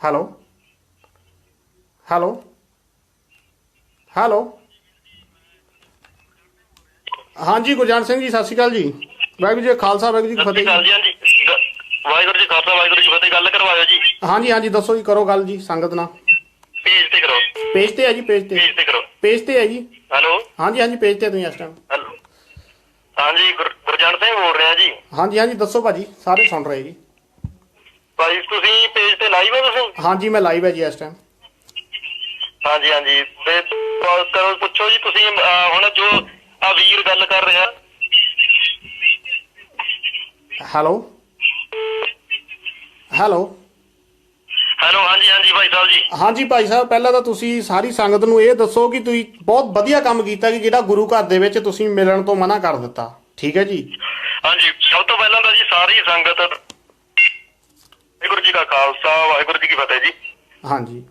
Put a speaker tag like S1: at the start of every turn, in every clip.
S1: Hello hello hello ਹਾਂਜੀ ਗੁਰਜੰਟ ਸਿੰਘ ਜੀ ਸਤਿ ਸ਼੍ਰੀ ਅਕਾਲ ਜੀ। ਵਾਹਿਗੁਰੂ ਜੀ ਕਾ ਖਾਲਸਾ ਵਾਹਿਗੁਰੂ ਜੀ ਕੀ ਫਤਿਹ ਜੀ।
S2: ਹਾਂਜੀ। ਵਾਹਿਗੁਰੂ ਜੀ ਖਾਲਸਾ ਵਾਹਿਗੁਰੂ ਜੀ ਫਤਿਹ। ਗੱਲ ਕਰਵਾਇਓ ਜੀ।
S1: ਹਾਂਜੀ ਹਾਂਜੀ ਦੱਸੋ ਜੀ ਕਰੋ ਗੱਲ ਜੀ ਸੰਗਤ ਨਾਲ।
S2: ਪੇਜ ਤੇ ਕਰੋ।
S1: ਪੇਜ ਤੇ ਹੈ ਜੀ ਪੇਜ ਤੇ।
S2: ਪੇਜ ਤੇ ਕਰੋ।
S1: ਪੇਜ ਤੇ ਹੈ ਜੀ।
S2: ਹੈਲੋ?
S1: ਹਾਂਜੀ ਹਾਂਜੀ ਪੇਜ ਤੇ ਤੁਸੀਂ ਇਸ ਟਾਈਮ
S2: ਹੈਲੋ? ਹਾਂਜੀ ਗੁਰ- ਗੁਰਜੰਟ ਸਿੰਘ ਬੋਲ ਰਿਹਾ ਜੀ।
S1: ਹਾਂਜੀ ਹਾਂਜੀ ਦੱਸੋ ਭਾਜੀ ਸਾਰੇ ਸੁਣ ਰਹੇ ਜੀ।
S2: ਭਾਈ ਤੁਸੀਂ ਪੇਜ ਤੇ ਲਾਈਵ ਹੋ ਤੁਸੀਂ?
S1: ਹਾਂਜੀ ਮੈਂ ਲਾਈਵ ਹੈ ਜੀ ਇਸ ਟਾਈਮ
S2: ਹਾਂਜੀ ਹਾਂਜੀ। ਤੇ ਕਰੋ ਪੁੱਛੋ ਜੀ ਤੁਸੀਂ ਹੁਣ ਜੋ ਆ ਵੀਰ ਗੱਲ ਕਰ ਰਿਹਾ।
S1: ਹੈਲੋ ਹੈਲੋ
S2: ਹੈਲੋ ਹਾਂਜੀ ਹਾਂਜੀ ਭਾਈ ਸਾਹਿਬ ਜੀ।
S1: ਹਾਂਜੀ ਭਾਈ ਸਾਹਿਬ ਪਹਿਲਾਂ ਤਾਂ ਤੁਸੀਂ ਸਾਰੀ ਸੰਗਤ ਨੂੰ ਇਹ ਦੱਸੋ ਕਿ ਤੁਸੀਂ ਬਹੁਤ ਵਧੀਆ ਕੰਮ ਕੀਤਾ ਕਿ ਜਿਹੜਾ ਗੁਰੂ ਘਰ ਦੇ ਵਿੱਚ ਤੁਸੀਂ ਮਿਲਣ ਤੋਂ ਮਨਾ ਕਰ ਦਿੱਤਾ। ਠੀਕ ਹੈ ਜੀ?
S2: ਹਾਂਜੀ ਸਭ ਤੋਂ ਪਹਿਲਾਂ ਤਾਂ ਜੀ ਸਾਰੀ ਸੰਗਤ ਵਾਹਿਗੁਰੂ ਜੀ ਕਾ ਖਾਲਸਾ ਵਾਹਿਗੁਰੂ ਜੀ ਕੀ ਫਤਿਹ ਜੀ।
S1: ਹਾਂਜੀ।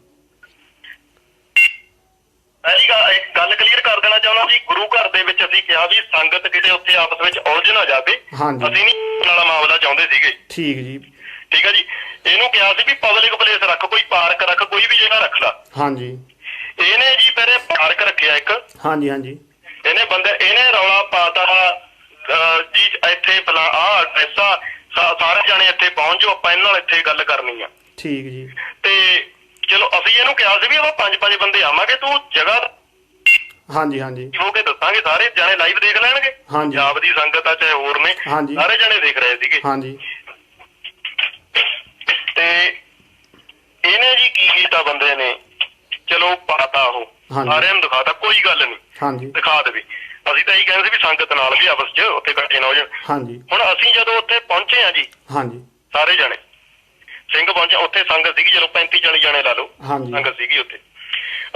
S2: ਪਹਿਲੀ ਗੱਲ ਇੱਕ ਗੱਲ ਕਲੀਅਰ ਕਰ ਦੇਣਾ ਚਾਹੁੰਦਾ ਜੀ ਗੁਰੂ ਘਰ ਦੇ ਵਿੱਚ ਅਸੀਂ ਕਿਹਾ ਵੀ ਸੰਗਤ ਕਿਤੇ ਉੱਥੇ ਆਪਸ ਵਿੱਚ ਉਲਝ ਨਾ ਜਾਵੇ।
S1: ਹਾਂਜੀ।
S2: ਅਸੀਂ ਨਹੀਂ ਵਾਲਾ ਮਾਮਲਾ ਚਾਹੁੰਦੇ ਸੀਗੇ।
S1: ਠੀਕ ਜੀ।
S2: ਠੀਕ ਹੈ ਜੀ। ਇਹਨੂੰ ਕਿਹਾ ਸੀ ਵੀ ਪਬਲਿਕ ਪਲੇਸ ਰੱਖ ਕੋਈ ਪਾਰਕ ਰੱਖ ਕੋਈ ਵੀ ਜਗ੍ਹਾ ਰੱਖ ਲਾ।
S1: ਹਾਂਜੀ।
S2: ਇਹਨੇ ਜੀ ਪਹਿਲੇ ਪਾਰਕ ਰੱਖਿਆ ਇੱਕ।
S1: ਹਾਂਜੀ ਹਾਂਜੀ।
S2: ਇਹਨੇ ਬੰਦੇ ਇਹਨੇ ਰੌਲਾ ਪਾਤਾ ਅਹ, ਜੀ ਇੱਥੇ ਫਲਾ ਆ ਐਡਰੈਸ ਆ ਸਾ- ਸਾਰੇ ਜਾਣੇ ਇੱਥੇ ਪਹੁੰਚ ਜਾਓ ਆਪਾਂ ਇਹਨਾਂ ਨਾਲ ਇੱਥੇ ਗੱਲ ਕਰਨੀ ਆ।
S1: ਠੀਕ ਜੀ।
S2: ਤੇ ਚਲੋ ਅਸੀਂ ਇਹਨੂੰ ਕਿਹਾ ਸੀ ਵੀ ਆਪਾਂ ਪੰਜ ਪੰਜ ਬੰਦੇ ਆਵਾਂਗੇ ਤੂੰ ਜਗ੍ਹਾ
S1: ਹਾਂਜੀ ਹਾਂਜੀ।
S2: ਹੋ ਕੇ ਦੱਸਾਂਗੇ ਸਾਰੇ ਜਾਣੇ ਲਾਈਵ ਦੇਖ ਲੈਣਗੇ।
S1: ਹਾਂਜੀ।
S2: ਪੰਜਾਬ ਦੀ ਸੰਗਤ ਆ ਚਾਹੇ ਹੋਰ ਨੇ। ਸਾਰੇ ਜਾਣੇ ਦੇਖ ਰਹੇ ਸੀਗੇ।
S1: ਹਾਂਜੀ।
S2: ਤੇ ਇਹਨੇ ਜੀ ਕੀ ਕੀਤਾ ਬੰਦੇ ਨੇ? ਚਲੋ ਪਾਤਾ ਉਹ। ਸਾਰਿਆਂ ਨੂੰ ਦਿਖਾਤਾ ਕੋਈ ਗੱਲ ਨਹੀਂ।
S1: ਹਾਂਜੀ।
S2: ਦਿਖਾ ਦੇਵੇ। ਅਸੀਂ ਤਾਂ ਇਹੀ ਕਹਿੰਦੇ ਸੀ ਵੀ ਸੰਗਤ ਨਾਲ ਵੀ ਆਪਸ 'ਚ ਉੱਥੇ ਇਕੱਠੇ ਨਾ ਹੋ ਜਾਣ।
S1: ਹਾਂਜੀ।
S2: ਹੁਣ ਅਸੀਂ ਜਦੋਂ ਉੱਥੇ ਪਹੁੰਚੇ ਆ ਜੀ
S1: ਹਾਂਜੀ।
S2: ਸਾਰੇ ਜਾਣੇ ਸਿੰਘ ਪਹੁੰਚੇ ਉੱਥੇ ਸੰਗਤ ਸੀਗੀ ਚਲੋ 35 40 ਜਾਣੇ ਲਾ ਲਓ
S1: ਹਾਂਜੀ।
S2: ਸੰਗਤ ਸੀਗੀ ਉੱਥੇ।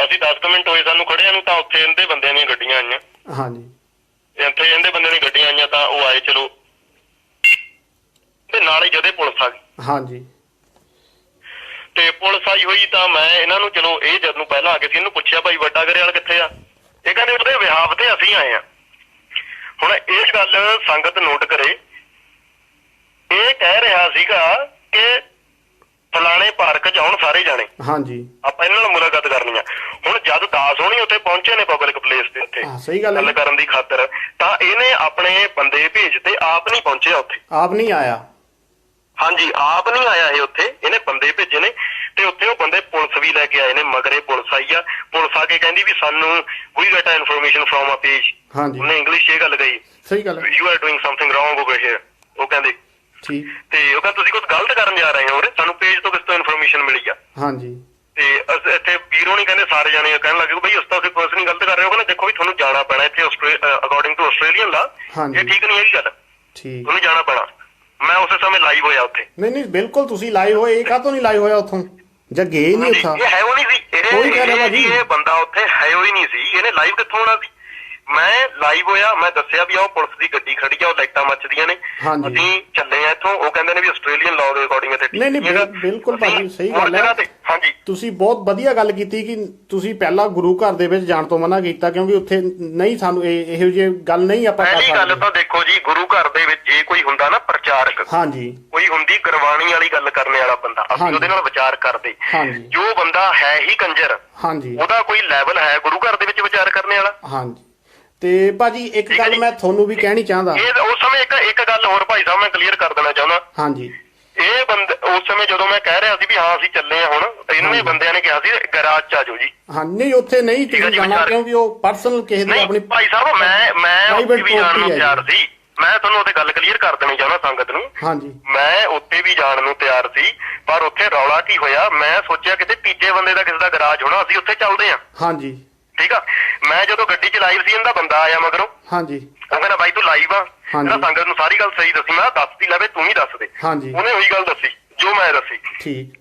S2: ਅਸੀਂ 10 ਕੁ ਮਿੰਟ ਹੋਏ ਸਾਨੂੰ ਖੜਿਆਂ ਨੂੰ ਤਾਂ ਉੱਥੇ ਇਹਦੇ ਬੰਦਿਆਂ ਦੀਆਂ ਗੱਡੀਆਂ ਆਈਆਂ।
S1: ਹਾਂਜੀ।
S2: ਇੱਥੇ ਇਹਦੇ ਬੰਦੇ ਦੀਆਂ ਗੱਡੀਆਂ ਆਈਆਂ ਤਾਂ ਉਹ ਆਏ ਚਲੋ। ਤੇ ਨਾਲ ਜਦੇ ਪੁਲਿਸ ਆ ਗਈ।
S1: ਹਾਂਜੀ।
S2: ਤੇ ਪੁਲਿਸ ਆਈ ਹੋਈ ਤਾਂ ਮੈਂ ਇਹਨਾਂ ਨੂੰ ਚਲੋ ਇਹ ਜਦ ਨੂੰ ਪਹਿਲਾਂ ਆ ਕੇ ਸੀ ਇਹਨੂੰ ਪੁੱਛਿਆ ਭਾਈ ਵੱਡਾ ਘਰੇ ਵਾਲ ਕਿੱਥੇ ਆ? ਇਹ ਕਹਿੰਦੇ ਉਹਦੇ ਵਿਆਹ ਤੇ ਅਸੀਂ ਆਏ ਆ ਗੱਲ ਸੰਗਤ ਨੋਟ ਕਰੇ। ਇਹ ਕਹਿ ਰਿਹਾ ਸੀਗਾ ਕਿ ਫਲਾਣੇ ਪਾਰਕ 'ਚ ਆਉਣ ਸਾਰੇ ਜਾਣੇ।
S1: ਹਾਂਜੀ।
S2: ਆਪਾਂ ਇਹਨਾਂ ਨਾਲ ਮੁਲਾਕਾਤ ਕਰਨੀ ਆ। ਹੁਣ ਜਦ ਦਾਸ ਹੋਣੀ ਉੱਥੇ ਪਹੁੰਚੇ ਨੇ ਪਬਲਿਕ ਪਲੇਸ ਤੇ ਉੱਥੇ
S1: ਹਾਂ, ਸਹੀ ਗੱਲ ਹੈ।
S2: ਗੱਲ। ਕਰਨ ਦੀ ਖਾਤਰ ਤਾਂ ਇਹਨੇ ਆਪਣੇ ਬੰਦੇ ਭੇਜ ਤੇ ਆਪ ਨਹੀਂ ਪਹੁੰਚਿਆ ਉੱਥੇ।
S1: ਆਪ ਨਹੀਂ ਆਇਆ?
S2: ਹਾਂਜੀ ਆਪ ਨਹੀਂ ਆਇਆ ਇਹ ਉੱਥੇ। ਇਹਨੇ ਬੰਦੇ ਭੇਜੇ ਨੇ ਤੇ ਉੱਥੇ ਉਹ ਬੰਦੇ ਪੁਲਿਸ ਵੀ ਲੈ ਕੇ ਆਏ ਨੇ ਮਗਰੇ ਪੁਲਿਸ ਆਈ ਆ। ਪੁਲਿਸ ਆ ਕੇ ਕਹਿੰਦੀ ਵੀ ਸਾਨੂੰ we get information from a page
S1: ਹਾਂਜੀ।
S2: ਉਹਨੇ ਇੰਗਲਿਸ਼ 'ਚ ਇਹ ਗੱਲ ਕਹੀ।
S1: ਸਹੀ ਗੱਲ ਹੈ।
S2: You are doing something wrong over here ਉਹ ਕਹਿੰਦੇ
S1: ਠੀਕ।
S2: ਤੇ ਉਹ ਕਹਿੰਦਾ ਤੁਸੀਂ ਕੁਝ ਗਲਤ ਕਰਨ ਜਾ ਰਹੇ ਹੋ ਉਰੇ। ਸਾਨੂੰ ਪੇਜ ਤੋਂ ਕਿਸ ਤੋਂ ਇਨਫੋਰਮੇਸ਼ਨ ਮਿਲੀ ਆ?
S1: ਹਾਂਜੀ।
S2: ਤੇ ਇੱਥੇ ਵੀਰੋ ਨਹੀਂ ਕਹਿੰਦੇ ਸਾਰੇ ਜਾਣੇ ਕਹਿਣ ਲੱਗੇ ਬਈ ਉਸ ਤਾਂ ਤੁਸੀਂ ਕੁਝ ਨਹੀਂ ਗਲਤ ਕਰ ਰਹੇ। ਹੋ ਕਹਿੰਦੇ ਦੇਖੋ ਵੀ ਤੁਹਾਨੂੰ ਜਾਣਾ ਪੈਣਾ ਇੱਥੇ ਅਕੋਰਡਿੰਗ ਟੂ ਆਸਟ੍ਰੇਲੀਅਨ ਲਾ। ਇਹ ਠੀਕ ਨਹੀਂ ਹੈਗੀ ਗੱਲ।
S1: ਠੀਕ।
S2: ਤੁਹਾਨੂੰ ਜਾਣਾ ਪੈਣਾ। ਮੈਂ ਉਸੇ ਸਮੇਂ ਲਾਈਵ ਹੋਇਆ ਉੱਥੇ।
S1: ਨਹੀਂ ਨਹੀਂ ਬਿਲਕੁਲ ਤੁਸੀਂ ਲਾਈਵ ਹੋਏ। ਇਹ ਕਾਹਤੋਂ ਨਹੀਂ ਲਾਈਵ ਹੋਇਆ ਉੱਥੋਂ? ਜਾਂ ਗਏ ਨਹੀਂ ਉੱਥਾ?
S2: ਇਹ ਹੈ ਉਹ ਨਹੀਂ ਸੀ। ਇਹ
S1: ਉਹੀ ਕਹਿ ਰਿਹਾ
S2: ਇਹ- ਬੰਦਾ ਉੱਥੇ ਹੈ ਉਹ ਹੀ ਨਹੀਂ ਸੀ। ਇਹਨੇ ਲਾਈਵ ਕਿੱਥੋਂ ਆਉਣਾ ਸੀ? ਮੈਂ ਲਾਈਵ ਹੋਇਆ ਮੈਂ ਦੱਸਿਆ ਵੀ ਆਹ ਉਹ ਪੁਲਿਸ ਦੀ ਗੱਡੀ ਖੜੀ ਆ ਉਹ ਲਾਈਟਾਂ ਮੱਚਦੀਆਂ ਨੇ
S1: ਹਾਂਜੀ।
S2: ਅਸੀਂ ਚੱਲੇ ਆ ਇੱਥੋਂ ਉਹ ਕਹਿੰਦੇ ਨੇ ਵੀ ਆਸਟ੍ਰੇਲੀਅਨ ਲਾਅ ਦੇ ਅਕੋਰਡਿੰਗ ਇੱਥੇ
S1: ਨਹੀਂ, ਨਹੀਂ,
S2: ਨਹੀਂ ਹੈਗਾ।
S1: ਬਿਲ- ਬਿਲਕੁਲ ਭਾਜੀ, ਸਹੀ
S2: ਹੋਰ
S1: ਗੱਲ ਹੈ।
S2: ਜਗ੍ਹਾ ਤੇ- ਹਾਂਜੀ
S1: ਤੁਸੀਂ ਬਹੁਤ ਵਧੀਆ ਗੱਲ ਕੀਤੀ ਕਿ ਤੁਸੀਂ ਪਹਿਲਾਂ ਗੁਰੂ ਘਰ ਦੇ ਵਿੱਚ ਜਾਣ ਤੋਂ ਮਨਾ ਕੀਤਾ ਕਿਉਂਕਿ ਉੱਥੇ ਨਹੀਂ ਸਾਨੂੰ ਇਹ ਇਹੋ ਜਿਹੀ ਗੱਲ ਨਹੀਂ ਆਪਾਂ ਕਰ
S2: ਪਹਿਲੀ ਗੱਲ
S1: ਸਕਦੇ
S2: ਤਾਂ ਦੇਖੋ ਜੀ ਗੁਰੂ ਘਰ ਦੇ ਵਿੱਚ ਜੇ ਕੋਈ ਹੁੰਦਾ ਨਾ ਪ੍ਰਚਾਰਕ
S1: ਹਾਂਜੀ
S2: ਕੋਈ ਹੁੰਦੀ ਗੁਰਬਾਣੀ ਵਾਲੀ ਗੱਲ ਕਰਨ ਵਾਲਾ ਬੰਦਾ ਅਸੀਂ
S1: ਹਾਂਜੀ।
S2: ਉਹਦੇ ਨਾਲ ਵਿਚਾਰ ਕਰਦੇ
S1: ਹਾਂਜੀ।
S2: ਜੋ ਬੰਦਾ ਹੈ ਹੀ ਕੰਜਰ
S1: ਹਾਂਜੀ
S2: ਉਹਦਾ ਕੋਈ ਲੈਵਲ ਹੈ ਗੁਰੂ ਘਰ ਦੇ ਵਿੱਚ ਵਿਚਾਰ ਕਰਨ ਵਾਲਾ
S1: ਹਾਂਜੀ ਤੇ ਭਾਜੀ ਇੱਕ
S2: ਹੈ
S1: ਗੱਲ। ਮੈਂ ਤੁਹਾਨੂੰ ਵੀ ਕਹਿਣੀ ਚਾਹੁੰਦਾ।
S2: ਇਹ ਉਸ ਸਮੇਂ ਇੱਕ ਇੱਕ ਗੱਲ ਹੋਰ ਭਾਈ ਸਾਹਿਬ ਮੈਂ ਕਲੀਅਰ ਕਰ ਦੇਣਾ ਚਾਹੁੰਦਾ।
S1: ਹਾਂਜੀ।
S2: ਇਹ ਬੰਦੇ ਉਸ ਸਮੇਂ ਜਦੋਂ ਮੈਂ ਕਹਿ ਰਿਹਾ ਸੀ ਵੀ ਹਾਂ ਅਸੀਂ ਚੱਲੇ ਆ ਹੁਣ ਇਹਨਾਂ ਨੇ ਬੰਦਿਆਂ ਨੇ ਕਿਹਾ ਸੀ ਗੈਰਾਜ ਚ ਆ ਜਾਓ ਜੀ।
S1: ਹਾਂ ਨਹੀਂ ਉੱਥੇ ਨਹੀਂ
S2: ਹੈ
S1: ਤੁਸੀਂ ਜਾਣਾ ਕਿਉਂਕਿ ਉਹ ਪਰਸਨਲ ਕਿਸੇ ਦੀ ਆਪਣੀ
S2: ਭਾਈ ਸਾਹਿਬ ਮੈਂ ਮੈਂ ਉੱਥੇ ਵੀ ਜਾਣ ਨੂੰ
S1: ਹੈ
S2: ਤਿਆਰ ਸੀ। ਮੈਂ ਤੁਹਾਨੂੰ ਉਹਤੇ ਗੱਲ ਕਲੀਅਰ ਕਰ ਦੇਣੀ ਚਾਹੁੰਦਾ ਸੰਗਤ ਨੂੰ।
S1: ਹਾਂਜੀ।
S2: ਮੈਂ ਉੱਥੇ ਵੀ ਜਾਣ ਨੂੰ ਤਿਆਰ ਸੀ ਪਰ ਉੱਥੇ ਰੌਲਾ ਕੀ ਹੋਇਆ? ਮੈਂ ਸੋਚਿਆ ਕਿਤੇ ਤੀਜੇ ਬੰਦੇ ਦਾ ਕਿਸੇ ਦਾ ਗਰਾਜ ਹੋਣਾ ਅਸੀਂ ਉੱਥੇ ਚੱਲਦੇ ਆ
S1: ਹਾਂਜੀ।
S2: ਠੀਕ ਆ? ਮੈਂ ਜਦੋਂ ਗੱਡੀ ਚ ਲਾਈਵ ਸੀ ਇਹਦਾ ਬੰਦਾ ਆਇਆ ਮਗਰੋਂ।
S1: ਹਾਂਜੀ।
S2: ਉਹ ਕਹਿੰਦਾ ਬਾਈ ਤੂੰ ਲਾਈਵ ਆ। ਇਹਦਾ ਸੰਗਤ ਨੂੰ ਸਾਰੀ ਗੱਲ ਸਹੀ ਦੱਸੀ। ਮੈਂ ਦੱਸਦੀ ਲਵੇ ਤੂੰ ਹੀ ਦੱਸ ਦੇ।
S1: ਹਾਂਜੀ।
S2: ਉਹਨੇ ਉਹੀ ਗੱਲ ਦੱਸੀ ਜੋ ਮੈਂ ਦੱਸੀ।
S1: ਠੀਕ।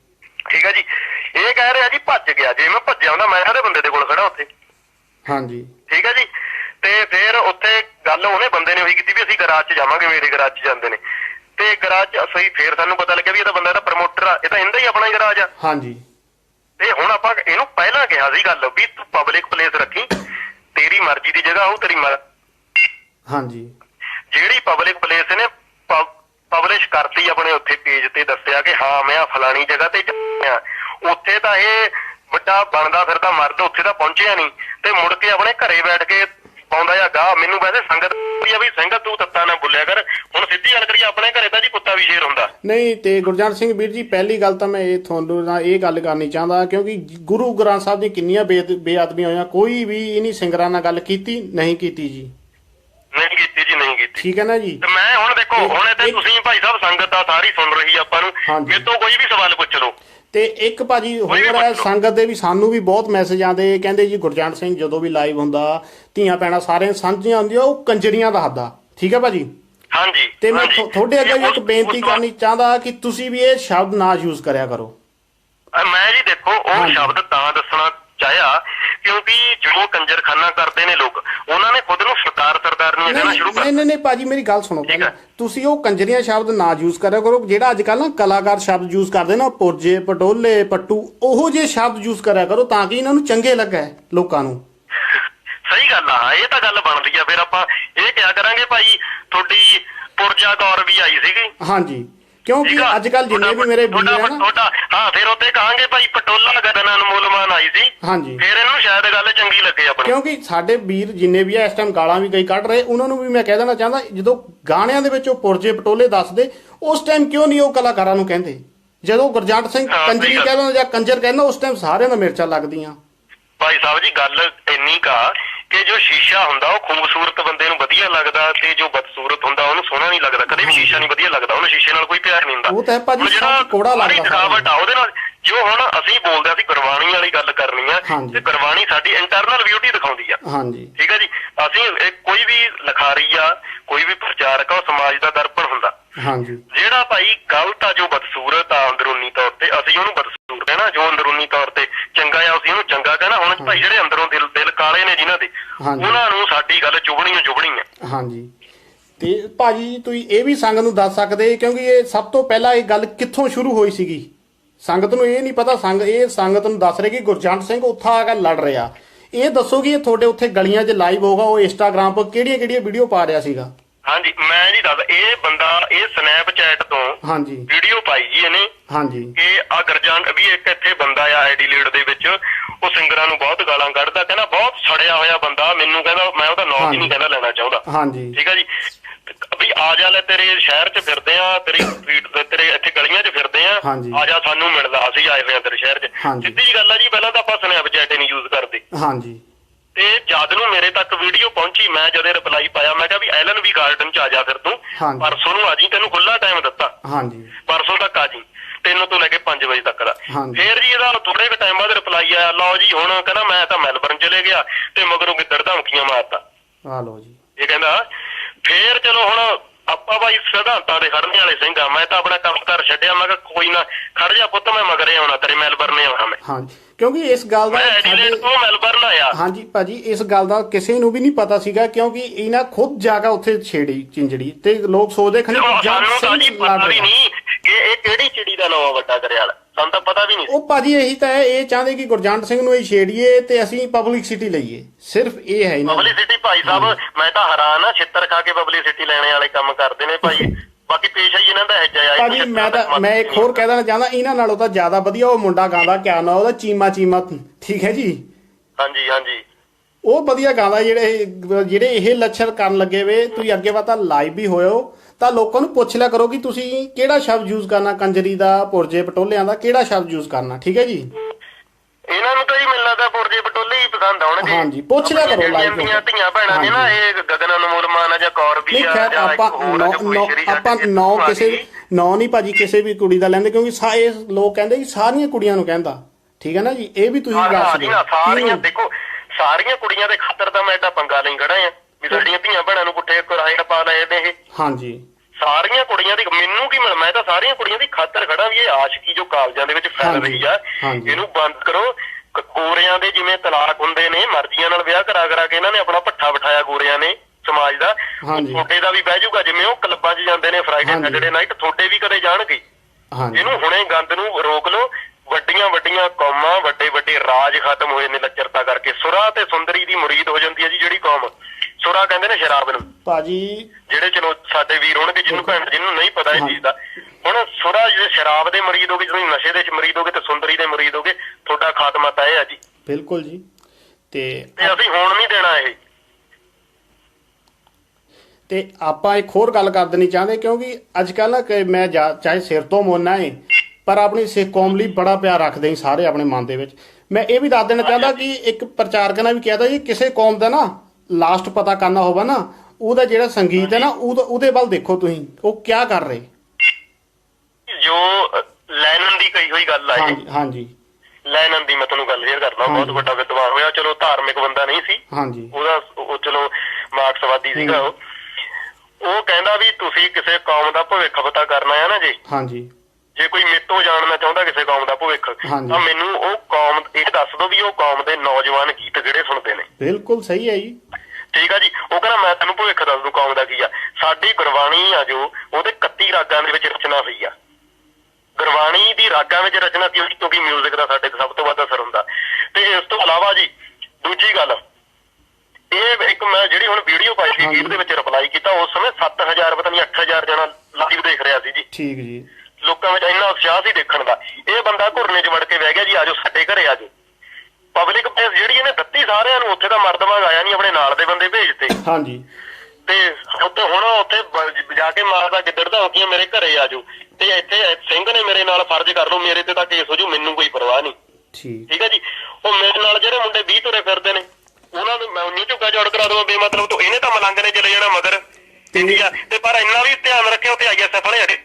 S2: ਠੀਕ ਆ ਜੀ। ਇਹ ਕਹਿ ਰਿਹਾ ਜੀ ਭੱਜ ਗਿਆ। ਜੇ ਮੈਂ ਭੱਜਿਆ ਹੁੰਦਾ ਮੈਂ ਇਹਦੇ ਬੰਦੇ ਦੇ ਕੋਲ ਖੜਾ ਉੱਥੇ?
S1: ਹਾਂਜੀ।
S2: ਠੀਕ ਹੈ ਜੀ। ਤੇ ਫਿਰ ਉੱਥੇ ਗੱਲ ਉਹਨੇ ਬੰਦੇ ਨੇ ਉਹੀ ਕੀਤੀ ਵੀ ਅਸੀਂ ਗਰਾਜ 'ਚ ਜਾਵਾਂਗੇ ਮੇਰੇ ਗਰਾਜ 'ਚ ਜਾਂਦੇ ਨੇ। ਤੇ ਗਰਾਜ 'ਚ ਅਸੀਂ ਫੇਰ ਸਾਨੂੰ ਪਤਾ ਲੱਗਿਆ ਵੀ ਇਹ ਤਾਂ ਬੰਦਾ ਦਾ ਪ੍ਰਮੋਟਰ ਆ ਇਹ ਤਾਂ ਇਹਦਾ ਹੀ ਆਪਣਾ ਹੀ ਗਰਾਜ ਆ।
S1: ਹਾਂਜੀ।
S2: ਤੇ ਹੁਣ ਆਪਾਂ ਇਹਨੂੰ ਪਹਿਲਾਂ ਕਿਹਾ ਸੀ ਗੱਲ ਵੀ ਤੂੰ ਪਬਲਿਕ ਪਲੇਸ ਰੱਖੀ ਤੇਰੀ ਮਰਜ਼ੀ ਦੀ ਜਗ੍ਹਾ ਹੋਊ ਤੇਰੀ ਮਰ
S1: ਹਾਂਜੀ।
S2: ਜਿਹੜੀ ਪਬਲਿਕ ਪਲੇਸ ਨੇ ਪਬਲਿਸ਼ ਕਰਤੀ ਆਪਣੇ ਉੱਥੇ ਪੇਜ ਤੇ ਦੱਸਿਆ ਕਿ ਹਾਂ ਮੈਂ ਆ ਫਲਾਣੀ ਜਗ੍ਹਾ ਤੇ ਜਾ ਉੱਥੇ ਤਾਂ ਇਹ ਵੱਡਾ ਬਣਦਾ ਫਿਰਦਾ ਮਰਦ ਉੱਥੇ ਤਾਂ ਪਹੁੰਚਿਆ ਨਹੀਂ। ਤੇ ਮੁੜ ਕੇ ਆਪਣੇ ਘਰੇ ਬੈਠ ਕੇ ਪਾਉਂਦਾ ਜਾਂ ਗਾ ਮੈਨੂੰ ਵੈਸੇ ਸੰਗਤ ਦੀ ਆ ਵੀ ਸੰਗਤ ਤੂੰ ਤੱਤਾ ਨਾ ਬੁੱਲਿਆ ਕਰ। ਹੁਣ ਸਿੱਧੀ ਗੱਲ ਕਰੀ ਆਪਣੇ ਘਰੇ ਤਾਂ ਜੀ ਕੁੱਤਾ ਵੀ ਸ਼ੇਰ ਹੁੰਦਾ।
S1: ਨਹੀਂ ਤੇ ਗੁਰਜੰਟ ਸਿੰਘ ਵੀਰ ਜੀ ਪਹਿਲੀ ਗੱਲ ਤਾਂ ਮੈਂ ਇਹ ਤੁਹਾਨੂੰ ਨਾਲ ਇਹ ਗੱਲ ਕਰਨੀ ਚਾਹੁੰਦਾ ਕਿਉਂਕਿ ਗੁਰੂ ਗ੍ਰੰਥ ਸਾਹਿਬ ਦੀ ਕਿੰਨੀਆਂ ਬੇਅਦ- ਬੇਅਦਬੀਆਂ ਹੋਈਆਂ ਕੋਈ ਵੀ ਇਨੀ ਸਿੰਗਰਾਂ ਨਾਲ ਗੱਲ ਕੀਤੀ ਨਹੀਂ ਕੀਤੀ ਜੀ।
S2: ਨਹੀਂ ਕੀਤੀ ਜੀ ਨਹੀਂ ਕੀਤੀ।
S1: ਠੀਕ ਹੈ ਨਾ ਜੀ?
S2: ਤੇ ਮੈਂ ਹੁਣ ਦੇਖੋ ਹੁਣ ਇੱਥੇ ਤੁਸੀਂ ਭਾਈ ਸਾਹਿਬ ਸੰਗਤ ਆ ਸਾਰੀ ਸੁਣ ਰਹੀ ਆਪਾਂ ਨੂੰ। ਮੇਰੇ ਤੋਂ ਕੋਈ ਵੀ ਸਵਾਲ ਪੁੱਛ ਲਓ।
S1: ਤੇ ਇੱਕ ਭਾਜੀ ਹੋਰ ਹੈ। ਸੰਗਤ ਦੇ ਵੀ ਸਾਨੂੰ ਵੀ ਬਹੁਤ ਮੈਸੇਜ ਆਉਂਦੇ ਕਹਿੰਦੇ ਜੀ ਗੁਰਜੰਟ ਸਿੰਘ ਜਦੋਂ ਵੀ ਲਾਈਵ ਹੁੰਦਾ ਧੀਆਂ ਪੈਣਾ ਸਾਰਿਆਂ ਸਾਂਝੀਆਂ ਹੁੰਦੀਆਂ ਉਹ ਕੰਜਰੀਆਂ ਦੱਸਦਾ ਠੀਕ ਹੈ ਭਾਜੀ?
S2: ਹਾਂਜੀ
S1: ਤੇ ਮੈਂ ਤੁਹਾਡੇ ਅੱਗੇ ਇੱਕ ਬੇਨਤੀ ਕਰਨੀ ਚਾਹੁੰਦਾ ਕਿ ਤੁਸੀਂ ਵੀ ਇਹ ਸ਼ਬਦ ਨਾ ਯੂਜ਼ ਕਰਿਆ ਕਰੋ।
S2: ਮੈਂ ਜੀ ਦੇਖੋ ਉਹ। ਸ਼ਬਦ ਤਾਂ ਦੱਸਣਾ ਚਾਹਿਆ ਕਿਉਂਕਿ ਜੋ ਕੰਜਰਖਾਨਾ ਕਰਦੇ ਨੇ ਲੋਕ ਉਹਨਾਂ ਨੇ ਖੁਦ ਨੂੰ ਸਰਕਾਰ ਸਰਦਾਰ ਨਹੀਂ ਕਹਿਣਾ ਸ਼ੁਰੂ ਕਰ
S1: ਨਹੀਂ ਨਹੀਂ ਨਹੀਂ ਭਾਜੀ ਮੇਰੀ ਗੱਲ ਸੁਣੋ। ਤੁਸੀਂ ਉਹ ਕੰਜਰੀਆਂ ਸ਼ਬਦ ਨਾ ਯੂਜ਼ ਕਰਿਆ ਕਰੋ ਜਿਹੜਾ ਅੱਜ ਕੱਲ ਨਾ ਕਲਾਕਾਰ ਸ਼ਬਦ ਯੂਜ਼ ਕਰਦੇ ਨਾ ਪੁਰਜੇ ਪਟੋਲੇ ਪੱਟੂ ਉਹੋ ਜਿਹੇ ਸ਼ਬਦ ਯੂਜ਼ ਕਰਿਆ ਕਰੋ ਤਾਂ ਕਿ ਇਹਨਾਂ ਨੂੰ ਚੰਗੇ ਲੱਗੇ ਲੋਕਾਂ ਨੂੰ।
S2: ਸਹੀ ਗੱਲ ਆ ਇਹ ਤਾਂ ਗੱਲ ਬਣਦੀ ਆ। ਫਿਰ ਆਪਾਂ ਇਹ ਕਿਹਾ ਕਰਾਂਗੇ ਭਾਈ? ਤੁਹਾਡੀ ਪੁਰਜਾ ਕੌਰ ਵੀ ਆਈ ਸੀਗੀ।
S1: ਹਾਂਜੀ। ਕਿਉਂਕਿ? ਅੱਜ ਕੱਲ ਜਿੰਨੇ ਵੀ ਮੇਰੇ ਵੀਰ ਹੈ ਨਾ।
S2: ਤੁਹਾਡਾ ਹਾਂ ਫਿਰ ਉੱਤੇ ਕਹਾਂਗੇ ਭਾਈ ਪਟੋਲਾ ਗਦਨ ਅਨਮੋਲ ਮਾਨ ਆਈ ਸੀ।
S1: ਹਾਂਜੀ।
S2: ਫਿਰ ਇਹਨੂੰ ਸ਼ਾਇਦ ਗੱਲ ਚੰਗੀ ਲੱਗੇ ਆਪਣੀ।
S1: ਕਿਉਂਕਿ ਸਾਡੇ ਵੀਰ ਜਿੰਨੇ ਵੀ ਆ ਇਸ ਟਾਈਮ ਗਾਲਾਂ ਵੀ ਕਈ ਕੱਢ ਰਹੇ ਉਹਨਾਂ ਨੂੰ ਵੀ ਮੈਂ ਕਹਿ ਦੇਣਾ ਚਾਹੁੰਦਾ ਜਦੋਂ ਗਾਣਿਆਂ ਦੇ ਵਿੱਚ ਉਹ ਪੁਰਜੇ ਪਟੋਲੇ ਦੱਸਦੇ ਉਸ ਟਾਈਮ ਕਿਉਂ ਨਹੀਂ ਉਹ ਕਲਾਕਾਰਾਂ ਨੂੰ ਕਹਿੰਦੇ? ਜਦੋਂ ਗੁਰਜੰਟ ਸਿੰਘ ਕੰਜਰੀ। ਕਹਿੰਦਾ ਜਾਂ ਕੰਜਰ ਕਹਿੰਦਾ ਉਸ ਟਾਈਮ ਸਾਰਿਆਂ ਦਾ ਮਿਰਚਾਂ ਲੱਗਦੀਆਂ।
S2: ਭਾਈ ਸਾਹਿਬ ਜੀ ਗੱਲ ਇੰਨੀ ਕਾ ਕਿ ਜੋ ਸ਼ੀਸ਼ਾ ਹੁੰਦਾ ਉਹ ਖੂਬਸੂਰਤ ਬੰਦੇ ਨੂੰ ਵਧੀਆ ਲੱਗਦਾ ਤੇ ਜੋ ਬਦਸੂਰਤ ਹੁੰਦਾ ਉਹਨੂੰ ਸੋਹਣਾ ਨਹੀਂ ਲੱਗਦਾ ਕਦੇ ਵੀ ਸ਼ੀਸ਼ਾ ਨਹੀਂ ਵਧੀਆ ਲੱਗਦਾ ਉਹਨੂੰ ਸ਼ੀਸ਼ੇ ਨਾਲ ਕੋਈ ਪਿਆਰ ਨਹੀਂ ਹੁੰਦਾ।
S1: ਉਹ ਤਾਂ ਭਾਜੀ, ਸੱਚ ਕੌੜਾ ਲੱਗਦਾ
S2: ਦਿਖਾਵਟ ਆ ਉਹਦੇ ਨਾਲ ਜੋ ਹੁਣ ਅਸੀਂ ਬੋਲਦੇ ਆ, ਅਸੀਂ ਗੁਰਬਾਣੀ ਵਾਲੀ ਗੱਲ ਕਰਨੀ ਆ। ਤੇ ਗੁਰਬਾਣੀ ਸਾਡੀ ਇੰਟਰਨਲ ਬਿਊਟੀ ਦਿਖਾਉਂਦੀ ਆ।
S1: ਹਾਂਜੀ।
S2: ਠੀਕ ਹੈ ਜੀ? ਅਸੀਂ ਕੋਈ ਵੀ ਲਿਖਾਰੀ ਆ ਕੋਈ ਵੀ ਪ੍ਰਚਾਰਕ ਆ ਉਹ ਸਮਾਜ ਦਾ ਦਰਪਣ ਹੁੰਦਾ।
S1: ਹਾਂਜੀ।
S2: ਜਿਹੜਾ ਭਾਈ ਗਲਤ ਆ ਜੋ ਬਦਸੂਰਤ ਆ ਅੰਦਰੂਨੀ ਤੌਰ ਤੇ ਅਸੀਂ ਉਹਨੂੰ ਬਦਸੂਰ ਕਹਿਣਾ ਜੋ ਅੰਦਰੂਨੀ ਤੌਰ ਤੇ ਚੰਗਾ ਆ ਅਸੀਂ ਉਹਨੂੰ ਚੰਗਾ ਕਹਿਣਾ। ਹੁਣ ਭਾਈ ਜਿਹੜੇ ਅੰਦਰੋਂ ਦਿਲ ਦਿਲ ਕਾਲੇ ਨੇ ਜਿਨ੍ਹਾਂ ਦੇ। ਉਹਨਾਂ ਨੂੰ ਸਾਡੀ ਗੱਲ ਚੁਭਣੀ ਓ ਚੁਭਣੀ ਆ
S1: ਹਾਂਜੀ। ਤੇ ਭਾਜੀ ਤੁਸੀਂ ਇਹ ਵੀ ਸੰਗਤ ਨੂੰ ਦੱਸ ਸਕਦੇ ਕਿਉਂਕਿ ਇਹ ਸਭ ਤੋਂ ਪਹਿਲਾਂ ਇਹ ਗੱਲ ਕਿੱਥੋਂ ਸ਼ੁਰੂ ਹੋਈ ਸੀਗੀ? ਸੰਗਤ ਨੂੰ ਇਹ ਨਹੀਂ ਪਤਾ ਸੰਗ ਇਹ ਸੰਗਤ ਨੂੰ ਦੱਸ ਰਹੇ ਕਿ ਗੁਰਜੰਟ ਸਿੰਘ ਉੱਥਾ ਆ ਕੇ ਲੜ ਰਿਹਾ। ਇਹ ਦੱਸੋ ਕਿ ਇਹ ਤੁਹਾਡੇ ਉੱਥੇ ਗਲੀਆਂ 'ਚ ਲਾਈਵ ਹੋਗਾ ਉਹ ਇੰਸਟਾਗ੍ਰam 'ਤੇ ਕਿਹੜੀਆਂ ਕਿਹੜੀਆਂ ਵੀਡੀਓ ਪਾ ਰਿਹਾ ਸੀਗਾ?
S2: ਹਾਂਜੀ ਮੈਂ ਜੀ ਦੱਸ ਇਹ ਬੰਦਾ ਇਹ ਸਨੈਪਚੈਟ ਤੋਂ
S1: ਹਾਂਜੀ।
S2: ਵੀਡੀਓ ਪਾਈ ਜੀ ਇਹਨੇ
S1: ਹਾਂਜੀ।
S2: ਕਿ ਆ ਗਰਜਨ ਵੀ ਇੱਕ ਇੱਥੇ ਬੰਦਾ ਆ ਐਡੀਲੇਡ ਦੇ ਵਿੱਚ ਉਹ ਸਿੰਗਰਾਂ ਨੂੰ ਬਹੁਤ ਗਾਲਾਂ ਕੱਢਦਾ ਕਹਿੰਦਾ ਬਹੁਤ ਸੜਿਆ ਹੋਇਆ ਬੰਦਾ ਮੈਨੂੰ ਕਹਿੰਦਾ ਮੈਂ ਉਹਦਾ ਨਾਮ ਹੀ। ਨਹੀਂ ਕਹਿੰਦਾ ਲੈਣਾ ਚਾਹੁੰਦਾ।
S1: ਹਾਂਜੀ।
S2: ਠੀਕ ਆ ਜੀ? ਵੀ ਆ ਜਾ ਲੈ ਤੇਰੇ ਸ਼ਹਿਰ 'ਚ ਫਿਰਦੇ ਆ ਤੇਰੀ ਸਟਰੀਟ ਤੇ ਤੇਰੇ ਇੱਥੇ ਗਲੀਆਂ 'ਚ ਫਿਰਦੇ ਆ। ਆ ਜਾ ਸਾਨੂੰ ਮਿਲਦਾ ਅਸੀਂ ਆਏ ਹੋਏ ਆ ਤੇਰੇ ਸ਼ਹਿਰ 'ਚ। ਸਿੱਧੀ ਜੀ ਗੱਲ ਆ ਜੀ ਪਹਿਲਾਂ ਤਾਂ ਆਪਾਂ ਸਨੈਪਚੈਟ ਹੀ ਨਹੀਂ ਯੂਜ਼ ਕਰਦੇ।
S1: ਹਾਂਜੀ।
S2: ਤੇ ਜਦ ਨੂੰ ਮੇਰੇ ਤੱਕ ਵੀਡੀਓ ਪਹੁੰਚੀ ਮੈਂ ਜਦੇ ਰਿਪਲਾਈ ਪਾਇਆ ਮੈਂ ਕਿਹਾ ਵੀ ਐਲਨ ਵੀ ਗਾਰਡਨ 'ਚ ਆ ਜਾ ਫਿਰ ਤੂੰ। ਪਰਸੋਂ ਨੂੰ ਆ ਜੀ ਤੈਨੂੰ ਖੁੱਲਾ ਟਾਈਮ ਦਿੱਤਾ।
S1: ਹਾਂਜੀ।
S2: ਪਰਸੋਂ ਤੱਕ ਆ ਜੀ ਤਿੰਨ ਤੋਂ ਲੈ ਕੇ 5 ਵਜੇ ਤੱਕ ਦਾ। ਫੇਰ ਜੀ ਇਹਦਾ ਥੋੜੇ ਕੁ ਟਾਈਮ ਬਾਅਦ ਰਿਪਲਾਈ ਆਇਆ ਲਓ ਜੀ ਹੁਣ ਕਹਿੰਦਾ ਮੈਂ ਤਾਂ ਮੈਲਬਰਨ ਚਲੇ ਗਿਆ ਤੇ ਮਗਰੋਂ ਕਿੱਧਰ ਧਮਕੀਆਂ ਮਾਰਤਾ।
S1: ਆ ਲਓ ਜੀ।
S2: ਇਹ ਕਹਿੰਦਾ ਫੇਰ ਚਲੋ ਹੁਣ ਆਪਾਂ ਭਾਈ ਸਿਧਾਂਤਾਂ ਦੇ ਖੜਨੇ ਵਾਲੇ ਸਿੰਘ ਆ ਮੈਂ ਤਾਂ ਆਪਣਾ ਕੰਮ ਕਰ ਛੱਡਿਆ ਮੈਂ ਕਿਹਾ ਕੋਈ ਨਾ ਖੜ ਜਾ ਪੁੱਤ ਮੈਂ ਮਗਰੇ ਆਉਣਾ ਤੇਰੇ ਮੈਲਬਰਨ ਆਉਣਾ ਮੈਂ।
S1: ਹਾਂਜੀ। ਕਿਉਂਕਿ ਇਸ ਗੱਲ ਦਾ
S2: ਐਡੀਲੇਡ ਤੋਂ ਮੈਲਬਰਨ ਆਇਆ
S1: ਹਾਂਜੀ ਭਾਜੀ ਇਸ ਗੱਲ ਦਾ ਕਿਸੇ ਨੂੰ ਵੀ ਨਹੀਂ ਪਤਾ ਸੀਗਾ ਕਿਉਂਕਿ ਇਹਨਾਂ ਖੁਦ ਜਾ ਕੇ ਉੱਥੇ ਛੇੜੀ ਚਿੰਜੜੀ ਤੇ ਲੋਕ ਸੋਚਦੇ ਖਣੇ ਜੱਟ ਸਿੰਘ
S2: ਪਤਾ ਵੀ ਨਹੀਂ ਕਿ ਇਹ ਕਿਹੜੀ ਚਿੜੀ ਦਾ ਨਾਮ ਵੱਡਾ ਕਰਿਆਲ ਸਾਨੂੰ ਤਾਂ ਪਤਾ ਵੀ ਨਹੀਂ।
S1: ਉਹ ਭਾਜੀ ਇਹੀ ਤਾਂ ਹੈ ਇਹ ਚਾਹੁੰਦੇ ਕਿ ਗੁਰਜੰਟ ਸਿੰਘ ਨੂੰ ਇਹ ਛੇੜੀਏ ਤੇ ਅਸੀਂ ਪਬਲਿਸਿਟੀ ਲਈਏ। ਸਿਰਫ ਇਹ ਹੈ ਇਹਨਾਂ।
S2: ਪਬਲਿਸਿਟੀ ਭਾਈ ਸਾਹਿਬ ਮੈਂ ਤਾਂ ਹੈਰਾਨ ਆ ਛਿੱਤਰ ਖਾ ਕੇ ਪਬਲਿਸਿਟੀ ਲੈਣੇ ਵਾਲੇ ਕੰਮ ਕਰਦੇ ਨੇ ਭਾਈ। ਬਾਕੀ ਪੇਸ਼ਾ ਹੀ ਇਹਨਾਂ ਦਾ ਹੈ ਜਾਇਆ
S1: ਭਾਜੀ ਮੈਂ ਤਾਂ ਮੈਂ ਇੱਕ ਹੋਰ ਕਹਿ ਦੇਣਾ ਚਾਹੁੰਦਾ ਇਹਨਾਂ ਨਾਲੋਂ ਤਾਂ ਜ਼ਿਆਦਾ ਵਧੀਆ ਉਹ ਮੁੰਡਾ ਗਾਉਂਦਾ ਕਿਆ ਨਾ ਉਹਦਾ ਚੀਮਾ ਚੀਮਾ ਠੀਕ ਹੈ ਜੀ?
S2: ਹਾਂਜੀ ਹਾਂਜੀ।
S1: ਉਹ ਵਧੀਆ ਗਾਉਂਦਾ ਜਿਹੜੇ ਜਿਹੜੇ ਇਹ ਲੱਛਣ ਕਰਨ ਲੱਗੇ ਵੇ ਤੁਸੀਂ ਅੱਗੇ ਪਤਾ ਲਾਈਵ ਵੀ ਹੋਇਓ। ਤਾਂ ਲੋਕਾਂ ਨੂੰ ਪੁੱਛ ਲਿਆ ਕਰੋ ਕਿ ਤੁਸੀਂ ਕਿਹੜਾ ਸ਼ਬਦ ਯੂਜ਼ ਕਰਨਾ ਕੰਜਰੀ ਦਾ ਪੁਰਜੇ ਪਟੋਲਿਆਂ ਦਾ ਕਿਹੜਾ ਸ਼ਬਦ ਯੂਜ਼ ਕਰਨਾ ਠੀਕ ਹੈ ਜੀ?
S2: ਇਹਨਾਂ ਨੂੰ ਤਾਂ ਜੀ ਮੈਨੂੰ ਲੱਗਦਾ ਪੁਰਜੇ ਪਟੋਲੇ ਹੀ ਪਸੰਦ ਆਉਣਗੇ।
S1: ਹਾਂਜੀ, ਪੁੱਛ ਲਿਆ ਕਰੋ live
S2: ਜਿਹੜੀਆਂ ਧੀਆਂ ਭੈਣਾਂ ਨੇ ਨਾ। ਇਹ ਗਗਨ ਅਨਮੋਲ ਮਾਨ ਜਾਂ ਕੌਰ ਵੀ
S1: ਨਹੀਂ
S2: ਆ ਜਾਂ
S1: ਆਪਾਂ
S2: ਜੋ
S1: ਆਪਾਂ ਨੌ ਕਿਸੇ। ਨੌ ਨਹੀਂ ਭਾਜੀ ਕਿਸੇ ਵੀ ਕੁੜੀ ਦਾ ਲੈਂਦੇ ਕਿਉਂਕਿ ਸਾਰੇ ਲੋਕ ਕਹਿੰਦੇ ਕਿ ਸਾਰੀਆਂ ਕੁੜੀਆਂ ਨੂੰ ਕਹਿੰਦਾ। ਠੀਕ ਹੈ ਨਾ ਜੀ? ਇਹ ਵੀ ਤੁਸੀਂ ਦੱਸ
S2: ਜੀ
S1: ਦਿਓ
S2: ਸਾਰੀਆਂ? ਦੇਖੋ ਸਾਰੀਆਂ ਕੁੜੀਆਂ ਦੇ ਖਾਤਰ ਤਾਂ ਮੈਂ ਏਡਾ ਪੰਗਾ ਲਈ ਖੜਾ ਆ ਵੀ ਸਾਡੀਆਂ ਧੀਆਂ ਭੈਣਾਂ ਨੂੰ ਪੁੱਠੇ ਕੁਰਾਹੇ ਨਾ ਪਾ ਲਏ ਨੇ ਇਹ।
S1: ਹਾਂਜੀ।
S2: ਸਾਰੀਆਂ ਕੁੜੀਆਂ ਦੀ ਮੈਨੂੰ ਕੀ ਮਿਲ ਮੈਂ ਤਾਂ ਸਾਰੀਆਂ ਕੁੜੀਆਂ ਦੀ ਖਾਤਰ ਖੜਾ ਵੀ ਇਹ ਆਸ਼ਕੀ ਜੋ ਕਾਲਜਾਂ ਦੇ ਵਿੱਚ ਫੈਲ ਰਹੀ ਆ। ਇਹਨੂੰ ਬੰਦ ਕਰੋ ਗੋਰਿਆਂ ਦੇ ਜਿਵੇਂ ਤਲਾਕ ਹੁੰਦੇ ਨੇ ਮਰਜ਼ੀਆਂ ਨਾਲ ਵਿਆਹ ਕਰਾ ਕਰਾ ਕੇ ਇਹਨਾਂ ਨੇ ਆਪਣਾ ਪੱਠਾ ਬਿਠਾਇਆ ਗੋਰਿਆਂ ਨੇ ਸਮਾਜ ਦਾ। ਤੁਹਾਡੇ ਦਾ ਵੀ ਬਹਿ ਜਾਊਗਾ ਜਿਵੇਂ ਉਹ ਕਲੱਬਾਂ 'ਚ ਜਾਂਦੇ ਨੇ ਫਰਾਈਡੇ। ਸੈਟਰਡੇ ਨਾਈਟ ਤੁਹਾਡੇ ਵੀ ਕਦੇ ਜਾਣਗੇ ਇਹਨੂੰ ਹੁਣੇ ਗੰਦ ਨੂੰ ਰੋਕ ਲਓ ਵੱਡੀਆਂ ਵੱਡੀਆਂ ਕੌਮਾਂ ਵੱਡੇ ਵੱਡੇ ਰਾਜ ਖਤਮ ਹੋਏ ਨੇ ਲੱਚਰਤਾ ਕਰਕੇ ਸੁਰਾ ਤੇ ਸੁੰਦਰੀ ਦੀ ਮੁਰੀਦ ਹੋ ਜਾਂਦੀ ਹੈ ਜੀ ਜਿਹੜੀ ਕੌਮ ਸੁਰਾ ਕਹਿੰਦੇ ਨੇ ਸ਼ਰਾਬ ਨੂੰ।
S1: ਭਾਜੀ
S2: ਜਿਹੜੇ ਚਲੋ ਸਾਡੇ ਵੀਰ ਹੋਣਗੇ ਜਿਹਨੂੰ ਭੈਣ ਜਿਹਨੂੰ ਨਹੀਂ ਪਤਾ ਇਹ। ਚੀਜ਼ ਦਾ। ਹੁਣ ਸੁਰਾ ਜੇ ਸ਼ਰਾਬ ਦੇ ਮਰੀਦ ਹੋਗੇ ਜਦੋਂ ਨਸ਼ੇ ਦੇ ਮਰੀਦ ਹੋਗੇ ਤੇ ਸੁੰਦਰੀ ਦੇ ਮਰੀਦ ਹੋਗੇ ਤੁਹਾਡਾ ਖਾਤਮਾ ਤਾਂ ਇਹ ਆ ਜੀ।
S1: ਬਿਲਕੁਲ ਜੀ। ਤੇ
S2: ਤੇ ਅਸੀਂ ਹੋਣ ਨਹੀਂ ਦੇਣਾ ਇਹ।
S1: ਤੇ ਆਪਾਂ ਇੱਕ ਹੋਰ ਗੱਲ ਕਰ ਦੇਣੀ ਚਾਹੁੰਦੇ ਕਿਉਂਕਿ ਅੱਜ ਕੱਲ ਮੈਂ ਚਾਹੇ ਸਿਰ ਤੋਂ ਮੋਨਾ ਏ ਪਰ ਆਪਣੀ ਸਿੱਖ ਕੌਮ ਲਈ ਬੜਾ ਪਿਆਰ ਰੱਖਦੇ ਹਾਂ ਸਾਰੇ ਆਪਣੇ ਮਨ ਦੇ ਵਿੱਚ। ਮੈਂ ਇਹ ਵੀ ਦੱਸ ਦੇਣਾ ਚਾਹੁੰਦਾ ਕਿ ਇੱਕ ਪ੍ਰਚਾਰਕ ਨੇ ਵੀ ਕਿਹਾ ਤਾ ਜੀ ਕਿਸੇ ਕੌਮ ਦਾ ਨਾ ਲਾਸਟ ਪਤਾ ਕਰਨਾ ਹੋਵੇ ਨਾ ਉਹਦਾ ਜਿਹੜਾ ਸੰਗੀਤ ਹੈ ਨਾ ਉਹਦਾ- ਉਹਦੇ ਵੱਲ ਦੇਖੋ ਤੁਸੀਂ ਉਹ ਕੀ ਕਰ ਰਹੇ?
S2: ਜੋ ਲੈਨਨ ਦੀ ਕਹੀ ਹੋਈ ਗੱਲ ਆ ਇਹ
S1: ਹਾਂਜੀ ਹਾਂਜੀ।
S2: ਲੈਨਨ ਦੀ ਮੈਂ ਤੁਹਾਨੂੰ ਗੱਲ ਸ਼ੇਅਰ ਕਰਦਾ ਬਹੁਤ। ਵੱਡਾ ਵਿਦਵਾਨ ਹੋਇਆ ਚਲੋ ਧਾਰਮਿਕ ਬੰਦਾ ਨਹੀਂ ਸੀ।
S1: ਹਾਂਜੀ।
S2: ਉਹਦਾ ਉਹ ਚਲੋ ਮਾਰਕਸਵਾਦੀ ਸੀਗਾ ਉਹ। ਉਹ ਕਹਿੰਦਾ ਵੀ ਤੁਸੀਂ ਕਿਸੇ ਕੌਮ ਦਾ ਭਵਿੱਖ ਪਤਾ ਕਰਨਾ ਹੈ ਨਾ ਜੀ?
S1: ਹਾਂਜੀ।
S2: ਜੇ ਕੋਈ ਮੇਤੋਂ ਜਾਣਨਾ ਚਾਹੁੰਦਾ ਕਿਸੇ ਕੌਮ ਦਾ ਭਵਿੱਖ
S1: ਹਾਂਜੀ।
S2: ਤਾਂ ਮੈਨੂੰ ਉਹ ਕੌਮ ਇਹ ਦੱਸ ਦਿਓ ਵੀ ਉਹ ਕੌਮ ਦੇ ਨੌਜਵਾਨ ਗੀਤ ਕਿਹੜੇ ਸੁਣਦੇ ਨੇ?
S1: ਬਿਲਕੁਲ ਸਹੀ ਹੈ ਜੀ।
S2: ਠੀਕ ਆ ਜੀ? ਉਹ ਕਹਿੰਦਾ ਮੈਂ ਤੈਨੂੰ ਭਵਿੱਖ ਦੱਸ ਦੂੰ ਕੌਮ ਦਾ ਕੀ ਆ। ਸਾਡੀ ਗੁਰਬਾਣੀ ਆ ਜੋ ਉਹਦੇ 31 ਰਾਗਾਂ ਦੇ ਵਿੱਚ ਰਚਨਾ ਹੋਈ ਆ। ਗੁਰਬਾਣੀ ਦੀ ਰਾਗਾਂ ਵਿੱਚ ਰਚਨਾ ਕੀ ਹੋਈ? ਕਿਉਂਕਿ 뮤직 ਦਾ ਸਾਡੇ ਤੇ ਸਭ ਤੋਂ ਵੱਧ ਅਸਰ ਹੁੰਦਾ। ਤੇ ਇਸ ਤੋਂ ਇਲਾਵਾ ਜੀ ਦੂਜੀ ਗੱਲ ਇਹ ਇੱਕ ਮੈਂ ਜਿਹੜੀ ਹੁਣ ਵੀਡੀਓ ਪਾਈ ਸੀ। ਗੀਤ ਦੇ ਵਿੱਚ ਰਿਪਲਾਈ ਕੀਤਾ ਉਸ ਸਮੇਂ 7000 ਪਤਾ ਨਹੀਂ 8000 ਜਣਾ ਲਾਈਵ ਦੇਖ ਰਿਹਾ ਸੀ ਜੀ।
S1: ਠੀਕ ਜੀ।
S2: ਲੋਕਾਂ ਵਿੱਚ ਇੰਨਾ ਉਤਸ਼ਾਹ ਸੀ ਦੇਖਣ ਦਾ। ਇਹ ਬੰਦਾ ਘੁਰਨੇ 'ਚ ਵੜ ਕੇ ਬਹਿ ਗਿਆ ਜੀ ਆਜੋ ਸਾਡੇ ਘਰੇ ਆਜੋ ਪਬਲਿਕ ਪਲੇਸ ਜਿਹੜੀ ਇਹਨੇ ਦਿੱਤੀ ਸਾਰਿਆਂ ਨੂੰ ਉੱਥੇ ਤਾਂ ਮਰਦਮਾਗ ਆਇਆ ਨਹੀਂ ਆਪਣੇ ਨਾਲ ਦੇ ਬੰਦੇ ਭੇਜਤੇ
S1: ਹਾਂਜੀ।
S2: ਤੇ ਉੱਥੇ ਹੁਣ ਉੱਥੇ ਜਾ ਕੇ ਮਾਰਦਾ ਗਿੱਦੜ ਦਾ ਹੋਕੀਆਂ ਮੇਰੇ ਘਰੇ ਆਜੋ ਤੇ ਇੱਥੇ ਸਿੰਘ ਨੇ ਮੇਰੇ ਨਾਲ ਫਰਜ਼ ਕਰ ਲਓ ਮੇਰੇ ਤੇ ਤਾਂ ਕੇਸ ਹੋ ਜੂ ਮੈਨੂੰ ਕੋਈ ਪਰਵਾਹ ਨਹੀਂ।
S1: ਠੀਕ।
S2: ਠੀਕ ਹੈ ਜੀ? ਉਹ ਮੇਰੇ ਨਾਲ ਜਿਹੜੇ ਮੁੰਡੇ 20 ਤੁਰੇ ਫਿਰਦੇ ਨੇ ਉਹਨਾਂ ਨੂੰ ਮੈਂ ਉਹਨੂੰ ਝੁੱਗਾ ਜੋੜ ਕਰਾ ਦਵਾਂ ਬੇਮਤਲਬ ਤੋਂ ਇਹਨੇ ਤਾਂ ਮਲੰਗ ਨੇ ਚਲੇ ਜਾਣਾ ਮਗਰ। ਇੰਡੀਆ ਤੇ ਪਰ ਇੰਨਾ ਵੀ ਧਿਆਨ ਰੱਖਿਓ ਤੇ ਆਈਐਸਐਫ ਵਾਲੇ ਅੜੇ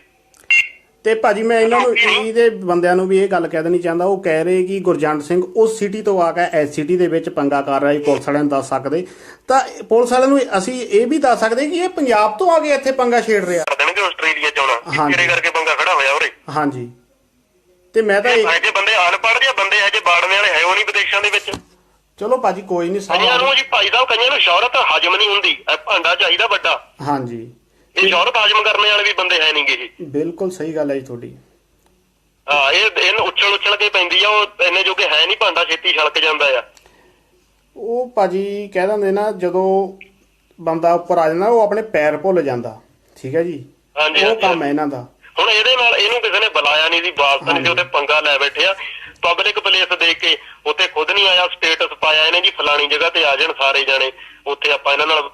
S1: ਤੇ ਭਾਜੀ ਮੈਂ ਇਹਨਾਂ ਨੂੰ ਇਹਦੇ ਬੰਦਿਆਂ ਨੂੰ ਵੀ ਇਹ ਗੱਲ ਕਹਿ ਦੇਣੀ ਚਾਹੁੰਦਾ ਉਹ ਕਹਿ ਰਹੇ ਕਿ ਗੁਰਜੰਟ ਸਿੰਘ ਉਸ ਸਿਟੀ ਤੋਂ ਆ ਕੇ ਐਸ ਸਿਟੀ ਦੇ ਵਿੱਚ ਪੰਗਾ ਕਰ ਰਿਹਾ ਪੁਲਿਸ ਵਾਲਿਆਂ ਨੂੰ ਦੱਸ ਸਕਦੇ। ਤਾਂ ਪੁਲਿਸ ਵਾਲਿਆਂ ਨੂੰ ਅਸੀਂ ਇਹ ਵੀ ਦੱਸ ਸਕਦੇ ਕਿ ਇਹ ਪੰਜਾਬ ਤੋਂ ਆ ਕੇ ਇੱਥੇ ਪੰਗਾ ਛੇੜ ਰਿਹਾ।
S2: ਦੇਣਗੇ ਆਸਟ੍ਰੇਲੀਆ ਚ ਆਉਣਾ। ਕਿਹੜੇ ਕਰਕੇ ਪੰਗਾ ਖੜਾ ਹੋਇਆ ਉਰੇ।
S1: ਹਾਂਜੀ। ਤੇ ਮੈਂ ਤਾਂ ਇਹ-
S2: ਜੇ ਬੰਦੇ ਅਨਪੜ੍ਹ ਜਾਂ ਬੰਦੇ ਹੈ ਜੇ ਬਾੜਨੇ ਵਾਲੇ ਹੈ ਉਹ ਨਹੀਂ ਵਿਦੇਸ਼ਾਂ ਦੇ ਵਿੱਚ।
S1: ਚਲੋ ਭਾਜੀ ਕੋਈ ਨਹੀਂ ਸਾਰਾ
S2: ਜੀ ਭਾਈ ਸਾਹਿਬ ਕਈਆਂ ਨੂੰ ਸ਼ੌਹਰਤ ਹਜਮ ਨਹੀਂ ਹੁੰਦੀ ਇਹ ਭਾਂਡਾ ਚਾਹੀਦਾ ਵੱਡਾ।
S1: ਹਾਂਜੀ।
S2: ਇਹ ਸ਼ੌਹਰਤ ਹਜਮ ਕਰਨ ਵਾਲੇ ਵੀ ਬੰਦੇ ਹੈ ਨਹੀਂਗੇ ਇਹ।
S1: ਬਿਲਕੁਲ ਸਹੀ ਗੱਲ ਹੈ ਜੀ ਤੁਹਾਡੀ।
S2: ਹਾਂ ਇਹ ਇਹਨੂੰ ਉੱਛਲ ਉੱਛਲ ਕੇ ਪੈਂਦੀ ਆ ਉਹ ਇੰਨੇ ਜੋਗੇ ਹੈ ਨਹੀਂ ਭਾਂਡਾ ਛੇਤੀ ਛਲਕ ਜਾਂਦਾ ਆ।
S1: ਉਹ ਭਾਜੀ ਕਹਿ ਦਿੰਦੇ ਨਾ ਜਦੋਂ ਬੰਦਾ ਉੱਪਰ ਆ ਜਾਂਦਾ ਉਹ ਆਪਣੇ ਪੈਰ ਭੁੱਲ ਜਾਂਦਾ। ਠੀਕ ਹੈ ਜੀ?
S2: ਹਾਂਜੀ,
S1: ਉਹ ਕੰਮ ਹੈ ਇਹਨਾਂ ਦਾ।
S2: ਹੁਣ ਇਹਦੇ ਨਾਲ ਇਹਨੂੰ ਕਿਸੇ ਨੇ ਬੁਲਾਇਆ ਨਹੀਂ ਸੀ ਬਾਤ ਨਹੀਂ। ਉਹਤੇ ਪੰਗਾ ਲੈ ਬੈਠੇ ਆ। ਪਬਲਿਕ ਪਲੇਸ ਦੇਖ ਕੇ ਉੱਥੇ ਖੁਦ ਨਹੀਂ ਆਇਆ ਸਟੇਟਸ ਪਾਇਆ ਇਹਨੇ ਜੀ ਫਲਾਣੀ ਜਗ੍ਹਾ ਤੇ ਆ ਜਾਣ ਸਾਰੇ ਜਾਣੇ। ਉੱਥੇ ਆਪਾਂ ਇਹਨਾਂ ਨਾਲ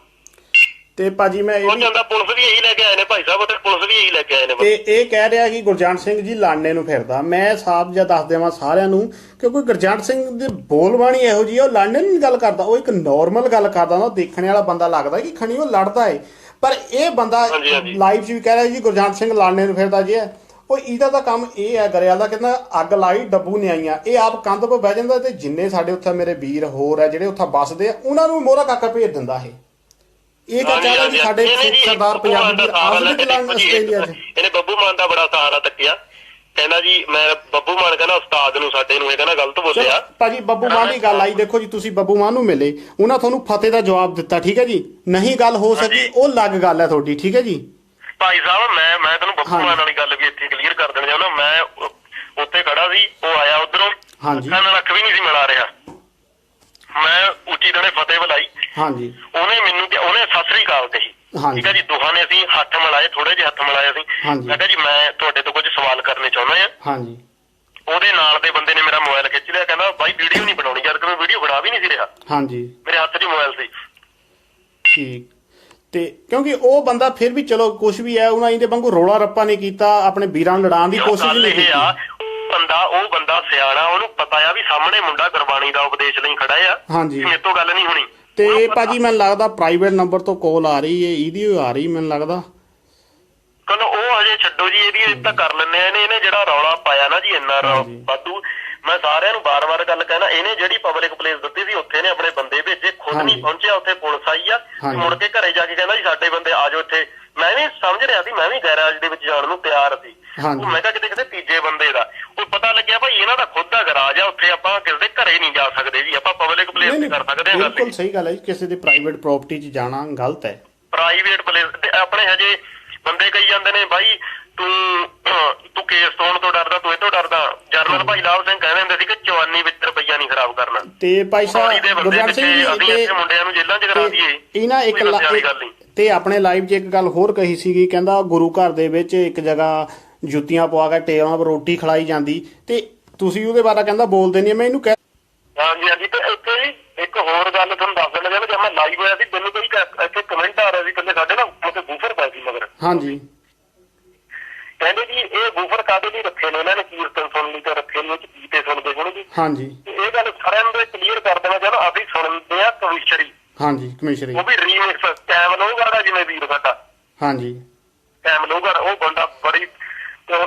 S1: ਤੇ ਭਾਜੀ ਮੈਂ ਇਹ
S2: ਉਹ ਜਾਂਦਾ ਪੁਲਿਸ ਵੀ ਇਹੀ ਲੈ ਕੇ ਆਏ ਨੇ ਭਾਈ ਸਾਹਿਬ ਉੱਥੇ ਪੁਲਿਸ ਵੀ ਇਹੀ ਲੈ ਕੇ ਆਏ ਨੇ
S1: ਤੇ ਇਹ ਕਹਿ ਰਿਹਾ ਕਿ ਗੁਰਜੰਟ ਸਿੰਘ ਜੀ ਲਾਣੇ ਨੂੰ ਫਿਰਦਾ। ਮੈਂ ਸਾਫ਼ ਜਿਹਾ ਦੱਸ ਦੇਵਾਂ ਸਾਰਿਆਂ ਨੂੰ ਕਿਉਂਕਿ ਗੁਰਜੰਟ ਸਿੰਘ ਦੇ ਬੋਲਬਾਣੀ ਇਹੋ ਜੀ ਉਹ ਲਾਣੇ ਨੂੰ ਨਹੀਂ ਗੱਲ ਕਰਦਾ। ਉਹ ਇੱਕ ਨਾਰਮਲ ਗੱਲ ਕਰਦਾ ਨਾ ਦੇਖਣ ਵਾਲਾ ਬੰਦਾ ਲੱਗਦਾ ਕਿ ਖਣੀ ਉਹ ਲੜਦਾ ਏ। ਪਰ ਇਹ ਬੰਦਾ। ਲਾਈਵ 'ਚ ਵੀ ਕਹਿ ਰਿਹਾ ਜੀ ਗੁਰਜੰਟ ਸਿੰਘ ਲਾਣੇ ਨੂੰ ਫਿਰਦਾ ਜੀ ਹੈ ਉਹ ਇਹਦਾ ਤਾਂ ਕੰਮ ਇਹ ਹੈ ਗਰੇਵਾਲ ਦਾ ਕਹਿੰਦਾ ਅੱਗ ਲਾਈ ਡੱਬੂ ਨਹੀਂ ਆਈਆਂ ਇਹ ਆਪ ਕੰਧ 'ਤੇ ਬਹਿ ਜਾਂਦਾ ਤੇ ਜਿੰਨੇ ਸਾਡੇ ਉੱਥੇ ਮੇਰੇ ਵੀਰ ਹੋਰ ਹੈ ਜਿਹੜੇ ਉੱਥੇ ਵੱਸਦੇ ਆ ਉਹਨਾਂ ਨੂੰ ਮੋਹਰਾ ਕਾਕਾ ਭੇਜ ਦਿੰਦਾ ਇਹ। ਇਹ ਤਾਂ ਚਾਹਦਾ ਕਿ ਸਾਡੇ ਸਰਦਾਰ ਪੰਜਾਬੀ
S2: ਦਾ
S1: ਵੀਰ
S2: ਸਹਾਰਾ
S1: ਆਪ
S2: ਲੈ
S1: ਵੀ
S2: ਕੇ
S1: ਚਲਾਉਣ
S2: ਦੇਖੋ ਜੀ,
S1: ਆਸਟ੍ਰੇਲੀਆ 'ਚ।
S2: ਇਹਨੇ ਬੱਬੂ ਮਾਨ ਦਾ ਬੜਾ ਸਹਾਰਾ ਤੱਕਿਆ। ਕਹਿੰਦਾ ਜੀ ਮੈਂ ਬੱਬੂ ਮਾਨ ਕਹਿੰਦਾ ਉਸਤਾਦ ਨੂੰ ਸਾਡੇ ਨੂੰ ਇਹ ਕਹਿੰਦਾ ਗਲਤ ਬੋਲਿਆ।
S1: ਭਾਜੀ ਬੱਬੂ ਮਾਨ ਦੀ ਗੱਲ ਆਈ ਦੇਖੋ ਜੀ ਤੁਸੀਂ ਬੱਬੂ ਮਾਨ ਨੂੰ ਮਿਲੇ ਉਹਨਾਂ ਤੁਹਾਨੂੰ ਫਤਿਹ ਦਾ ਜਵਾਬ ਦਿੱਤਾ ਠੀਕ ਹੈ ਜੀ? ਨਹੀਂ ਗੱਲ ਹੋ ਸਕੀ। ਉਹ ਲੱਗ ਗੱਲ ਹੈ ਤੁਹਾਡੀ ਠੀਕ ਹੈ ਜੀ?
S2: ਭਾਈ ਸਾਹਿਬ ਮੈਂ ਮੈਂ ਤੁਹਾਨੂੰ ਬੱਬੂ। ਮਾਨ ਵਾਲੀ ਗੱਲ ਵੀ ਇੱਥੇ ਕਲੀਅਰ ਕਰ ਦੇਣਾ ਚਾਹੁੰਦਾ ਮੈਂ ਉੱਥੇ ਖੜਾ ਸੀ ਉਹ ਆਇਆ ਉਧਰੋਂ।
S1: ਹਾਂਜੀ।
S2: ਨਾਲ ਅੱਖ ਵੀ ਨਹੀਂ ਸੀ ਮਿਲਾ ਰਿਹਾ। ਮੈਂ ਉੱਚੀ ਦਣੇ ਫਤਿਹ ਬੁਲਾਈ।
S1: ਹਾਂਜੀ।
S2: ਉਹਨੇ ਮੈਨੂੰ ਕਿਹਾ ਉਹਨੇ ਸਤਿ ਸ੍ਰੀ ਅਕਾਲ ਕਹੀ। ਠੀਕ ਹੈ ਜੀ ਦੋਹਾਂ ਨੇ ਅਸੀਂ ਹੱਥ ਮਿਲਾਏ ਥੋੜੇ ਜਿਹੇ ਹੱਥ ਮਿਲਾਏ ਅਸੀਂ। ਮੈਂ ਕਿਹਾ ਜੀ ਮੈਂ ਤੁਹਾਡੇ ਤੋਂ ਕੁਝ ਸਵਾਲ ਕਰਨੇ ਚਾਹੁੰਦਾ ਹਾਂ।
S1: ਹਾਂਜੀ।
S2: ਉਹਦੇ ਨਾਲ ਦੇ ਬੰਦੇ ਨੇ ਮੇਰਾ ਮੋਬਾਈਲ ਖਿੱਚ ਲਿਆ ਕਹਿੰਦਾ ਬਾਈ ਵੀਡੀਓ ਨਹੀਂ ਬਣਾਉਣੀ ਜਦ ਕਿ ਮੈਂ ਵੀਡੀਓ ਬਣਾ ਵੀ ਨਹੀਂ ਸੀ ਰਿਹਾ।
S1: ਹਾਂਜੀ।
S2: ਮੇਰੇ ਹੱਥ 'ਚ ਮੋਬਾਈਲ ਸੀ।
S1: ਠੀਕ। ਤੇ ਕਿਉਂਕਿ ਉਹ ਬੰਦਾ ਫਿਰ ਵੀ ਚਲੋ ਕੁਝ ਵੀ ਹੈ ਉਹਨਾਂ ਇਹਦੇ ਵਾਂਗੂ ਰੋਲਾ ਰੱਪਾ ਨਹੀਂ ਕੀਤਾ ਆਪਣੇ ਵੀਰਾਂ ਲੜਾਉਣ ਦੀ ਕੋਸ਼ਿਸ਼ ਨਹੀਂ ਕੀਤੀ।
S2: ਬੰਦਾ ਉਹ ਬੰਦਾ ਸਿਆਣਾ ਪਤਾ ਆ ਵੀ ਸਾਹਮਣੇ ਮੁੰਡਾ ਗੁਰਬਾਣੀ ਦਾ ਉਪਦੇਸ਼ ਲਈ ਖੜਾ ਆ
S1: ਹਾਂਜੀ।
S2: ਮੇਰੇ ਤੋਂ ਗੱਲ ਨਹੀਂ ਹੋਣੀ
S1: ਤੇ ਭਾਜੀ ਮੈਨੂੰ ਲੱਗਦਾ ਪ੍ਰਾਈਵੇਟ ਨੰਬਰ ਤੋਂ ਕਾਲ ਆ ਰਹੀ ਹੈ ਇਹਦੀ ਆ ਰਹੀ ਮੈਨੂੰ ਲੱਗਦਾ
S2: ਚਲੋ ਉਹ ਹਜੇ ਛੱਡੋ ਜੀ ਇਹਦੀ ਇਹ ਤਾਂ ਕਰ ਲੈਂਦੇ ਆ ਇਹਨੇ ਜਿਹੜਾ ਰੌਲਾ ਪਾਇਆ ਨਾ ਜੀ ਇੰਨਾ। ਵਾਧੂ ਮੈਂ ਸਾਰਿਆਂ ਨੂੰ ਬਾਰ-ਬਾਰ ਗੱਲ ਕਹਿਣਾ ਇਹਨੇ ਜਿਹੜੀ ਪਬਲਿਕ ਪਲੇਸ ਦਿੱਤੀ ਸੀ ਉੱਥੇ ਨੇ ਆਪਣੇ ਬੰਦੇ ਭੇਜੇ ਖੁਦ। ਨਹੀਂ ਪਹੁੰਚਿਆ ਉੱਥੇ ਪੁਲਿਸ ਆਈ ਆ। ਮੁੜ ਕੇ ਘਰੇ ਜਾ ਕੇ ਕਹਿੰਦਾ ਜੀ ਸਾਡੇ ਬੰਦੇ ਆ ਜਾਓ ਇੱਥੇ ਮੈਂ ਵੀ ਸਮਝ ਰਿਹਾ ਸੀ ਮੈਂ ਵੀ ਗੈਰਾਜ ਦੇ ਵਿੱਚ ਜਾਣ ਨੂੰ ਤਿਆਰ ਸੀ। ਉਹ ਮੈਂ ਕਿਹਾ ਕਿਤੇ ਕਿਤੇ ਤੀਜੇ ਬੰਦੇ ਦਾ ਉਹ ਪਤਾ ਲੱਗਿਆ ਭਾਈ ਇਹਨਾਂ ਦਾ ਖੁਦ ਦਾ ਗਰਾਜ ਆ ਉੱਥੇ ਆਪਾਂ ਕਿਸੇ ਦੇ ਘਰੇ ਨਹੀਂ ਜਾ ਸਕਦੇ ਜੀ ਆਪਾਂ ਪਬਲਿਕ ਪਲੇਸ
S1: ਨਹੀਂ
S2: ਤੇ ਕਰ ਸਕਦੇ ਹਾਂ ਗੱਲ
S1: ਬਿਲਕੁਲ ਸਹੀ ਗੱਲ ਹੈ ਜੀ ਕਿਸੇ ਦੀ ਪ੍ਰਾਈਵੇਟ ਪ੍ਰਾਪਰਟੀ 'ਚ ਜਾਣਾ ਗਲਤ ਹੈ।
S2: ਪ੍ਰਾਈਵੇਟ ਪਲੇਸ ਤੇ ਆਪਣੇ ਹਜੇ ਬੰਦੇ ਕਹੀ ਜਾਂਦੇ ਨੇ ਬਾਈ ਤੂੰ ਤੂੰ ਕੇਸ ਤੋੜਨ ਤੋਂ ਡਰਦਾ ਤੂੰ ਇਹ ਤੋਂ ਡਰਦਾ। ਜਰਨਲ ਭਾਈ ਲਾਭ ਸਿੰਘ ਕਹਿੰਦੇ ਹੁੰਦੇ ਸੀ ਕਿ ਚਵਾਨੀ ਵਿੱਚ ਰੁਪਈਆ ਨਹੀਂ ਖਰਾਬ ਕਰਨਾ।
S1: ਤੇ ਭਾਈ ਸਾਹਿਬ
S2: ਬੰਦੇ
S1: ਗੁਰਜੰਟ ਸਿੰਘ
S2: ਪਿੱਛੇ ਅਸੀਂ
S1: ਜੀ
S2: ਇੱਥੇ ਮੁੰਡਿਆਂ ਨੂੰ ਜੇਲ੍ਹਾਂ 'ਚ ਕਰਾ ਦਈਏ।
S1: ਤੇ ਇਹਨਾਂ ਇੱਕ
S2: ਕੋਈ।
S1: ਤੇ ਆਪਣੇ ਲਾਈਵ 'ਚ ਇੱਕ ਗੱਲ ਹੋਰ ਕਹੀ ਸੀਗੀ ਕਹਿੰਦਾ ਗੁਰੂ ਘਰ ਦੇ ਵਿੱਚ ਇੱਕ ਜਗ੍ਹਾ ਜੁੱਤੀਆਂ ਪਵਾ ਕੇ ਟੇਬਲਾਂ 'ਤੇ ਰੋਟੀ ਖਿਲਾਈ ਜਾਂਦੀ ਤੇ ਤੁਸੀਂ ਉਹਦੇ ਬਾਰੇ ਕਹਿੰਦਾ ਬੋਲਦੇ ਨਹੀਂ ਮੈਂ ਇਹਨੂੰ ਕਹਿ
S2: ਹਾਂਜੀ ਹਾਂਜੀ ਤੇ ਇੱਥੇ ਜੀ ਇੱਕ ਹੋਰ ਗੱਲ ਤੁਹਾਨੂੰ ਦੱਸ ਦੇਣਾ ਚਾਹੁੰਦਾ ਜਦ ਮੈਂ ਲਾਈਵ ਹੋਇਆ ਸੀ ਮੈਨੂੰ ਕੋਈ ਇੱਥੇ ਕਮੈਂਟ ਆ ਰਿਹਾ ਸੀ ਕਹਿੰਦੇ ਸਾਡੇ ਨਾ ਉੱਤੇ ਬੂਫਰ ਪੈ ਸੀ ਮਗਰ।
S1: ਹਾਂਜੀ।
S2: ਕਹਿੰਦੇ ਜੀ ਇਹ ਬੂਫਰ ਕਾਦੇ ਲਈ ਰੱਖੇ ਨੇ? ਇਹਨਾਂ ਨੇ ਕੀਰਤਨ ਸੁਣਨ ਲਈ ਤਾਂ ਰੱਖੇ ਨੇ ਕੀ ਤੇ ਸੁਣਦੇ ਹੋਣਗੇ?
S1: ਹਾਂਜੀ।
S2: ਤੇ ਇਹ ਗੱਲ ਸਾਰਿਆਂ ਨੂੰ ਕਲੀਅਰ ਕਰ ਦੇਣਾ ਚਾਹੁੰਦਾ ਅਸੀਂ ਸੁਣਦੇ ਆ ਕਵਿਸ਼ਰੀ
S1: ਹਾਂਜੀ ਕਮਿਸ਼ਨਰੀ।
S2: ਉਹ ਵੀ ਰੀਮਿਕਸ ਕੈਮ ਲੋਗਰ ਦਾ ਜਿਵੇਂ ਵੀਰ ਸਾਡਾ।
S1: ਹਾਂਜੀ।
S2: ਕੈਮ ਲੋਗਰ ਉਹ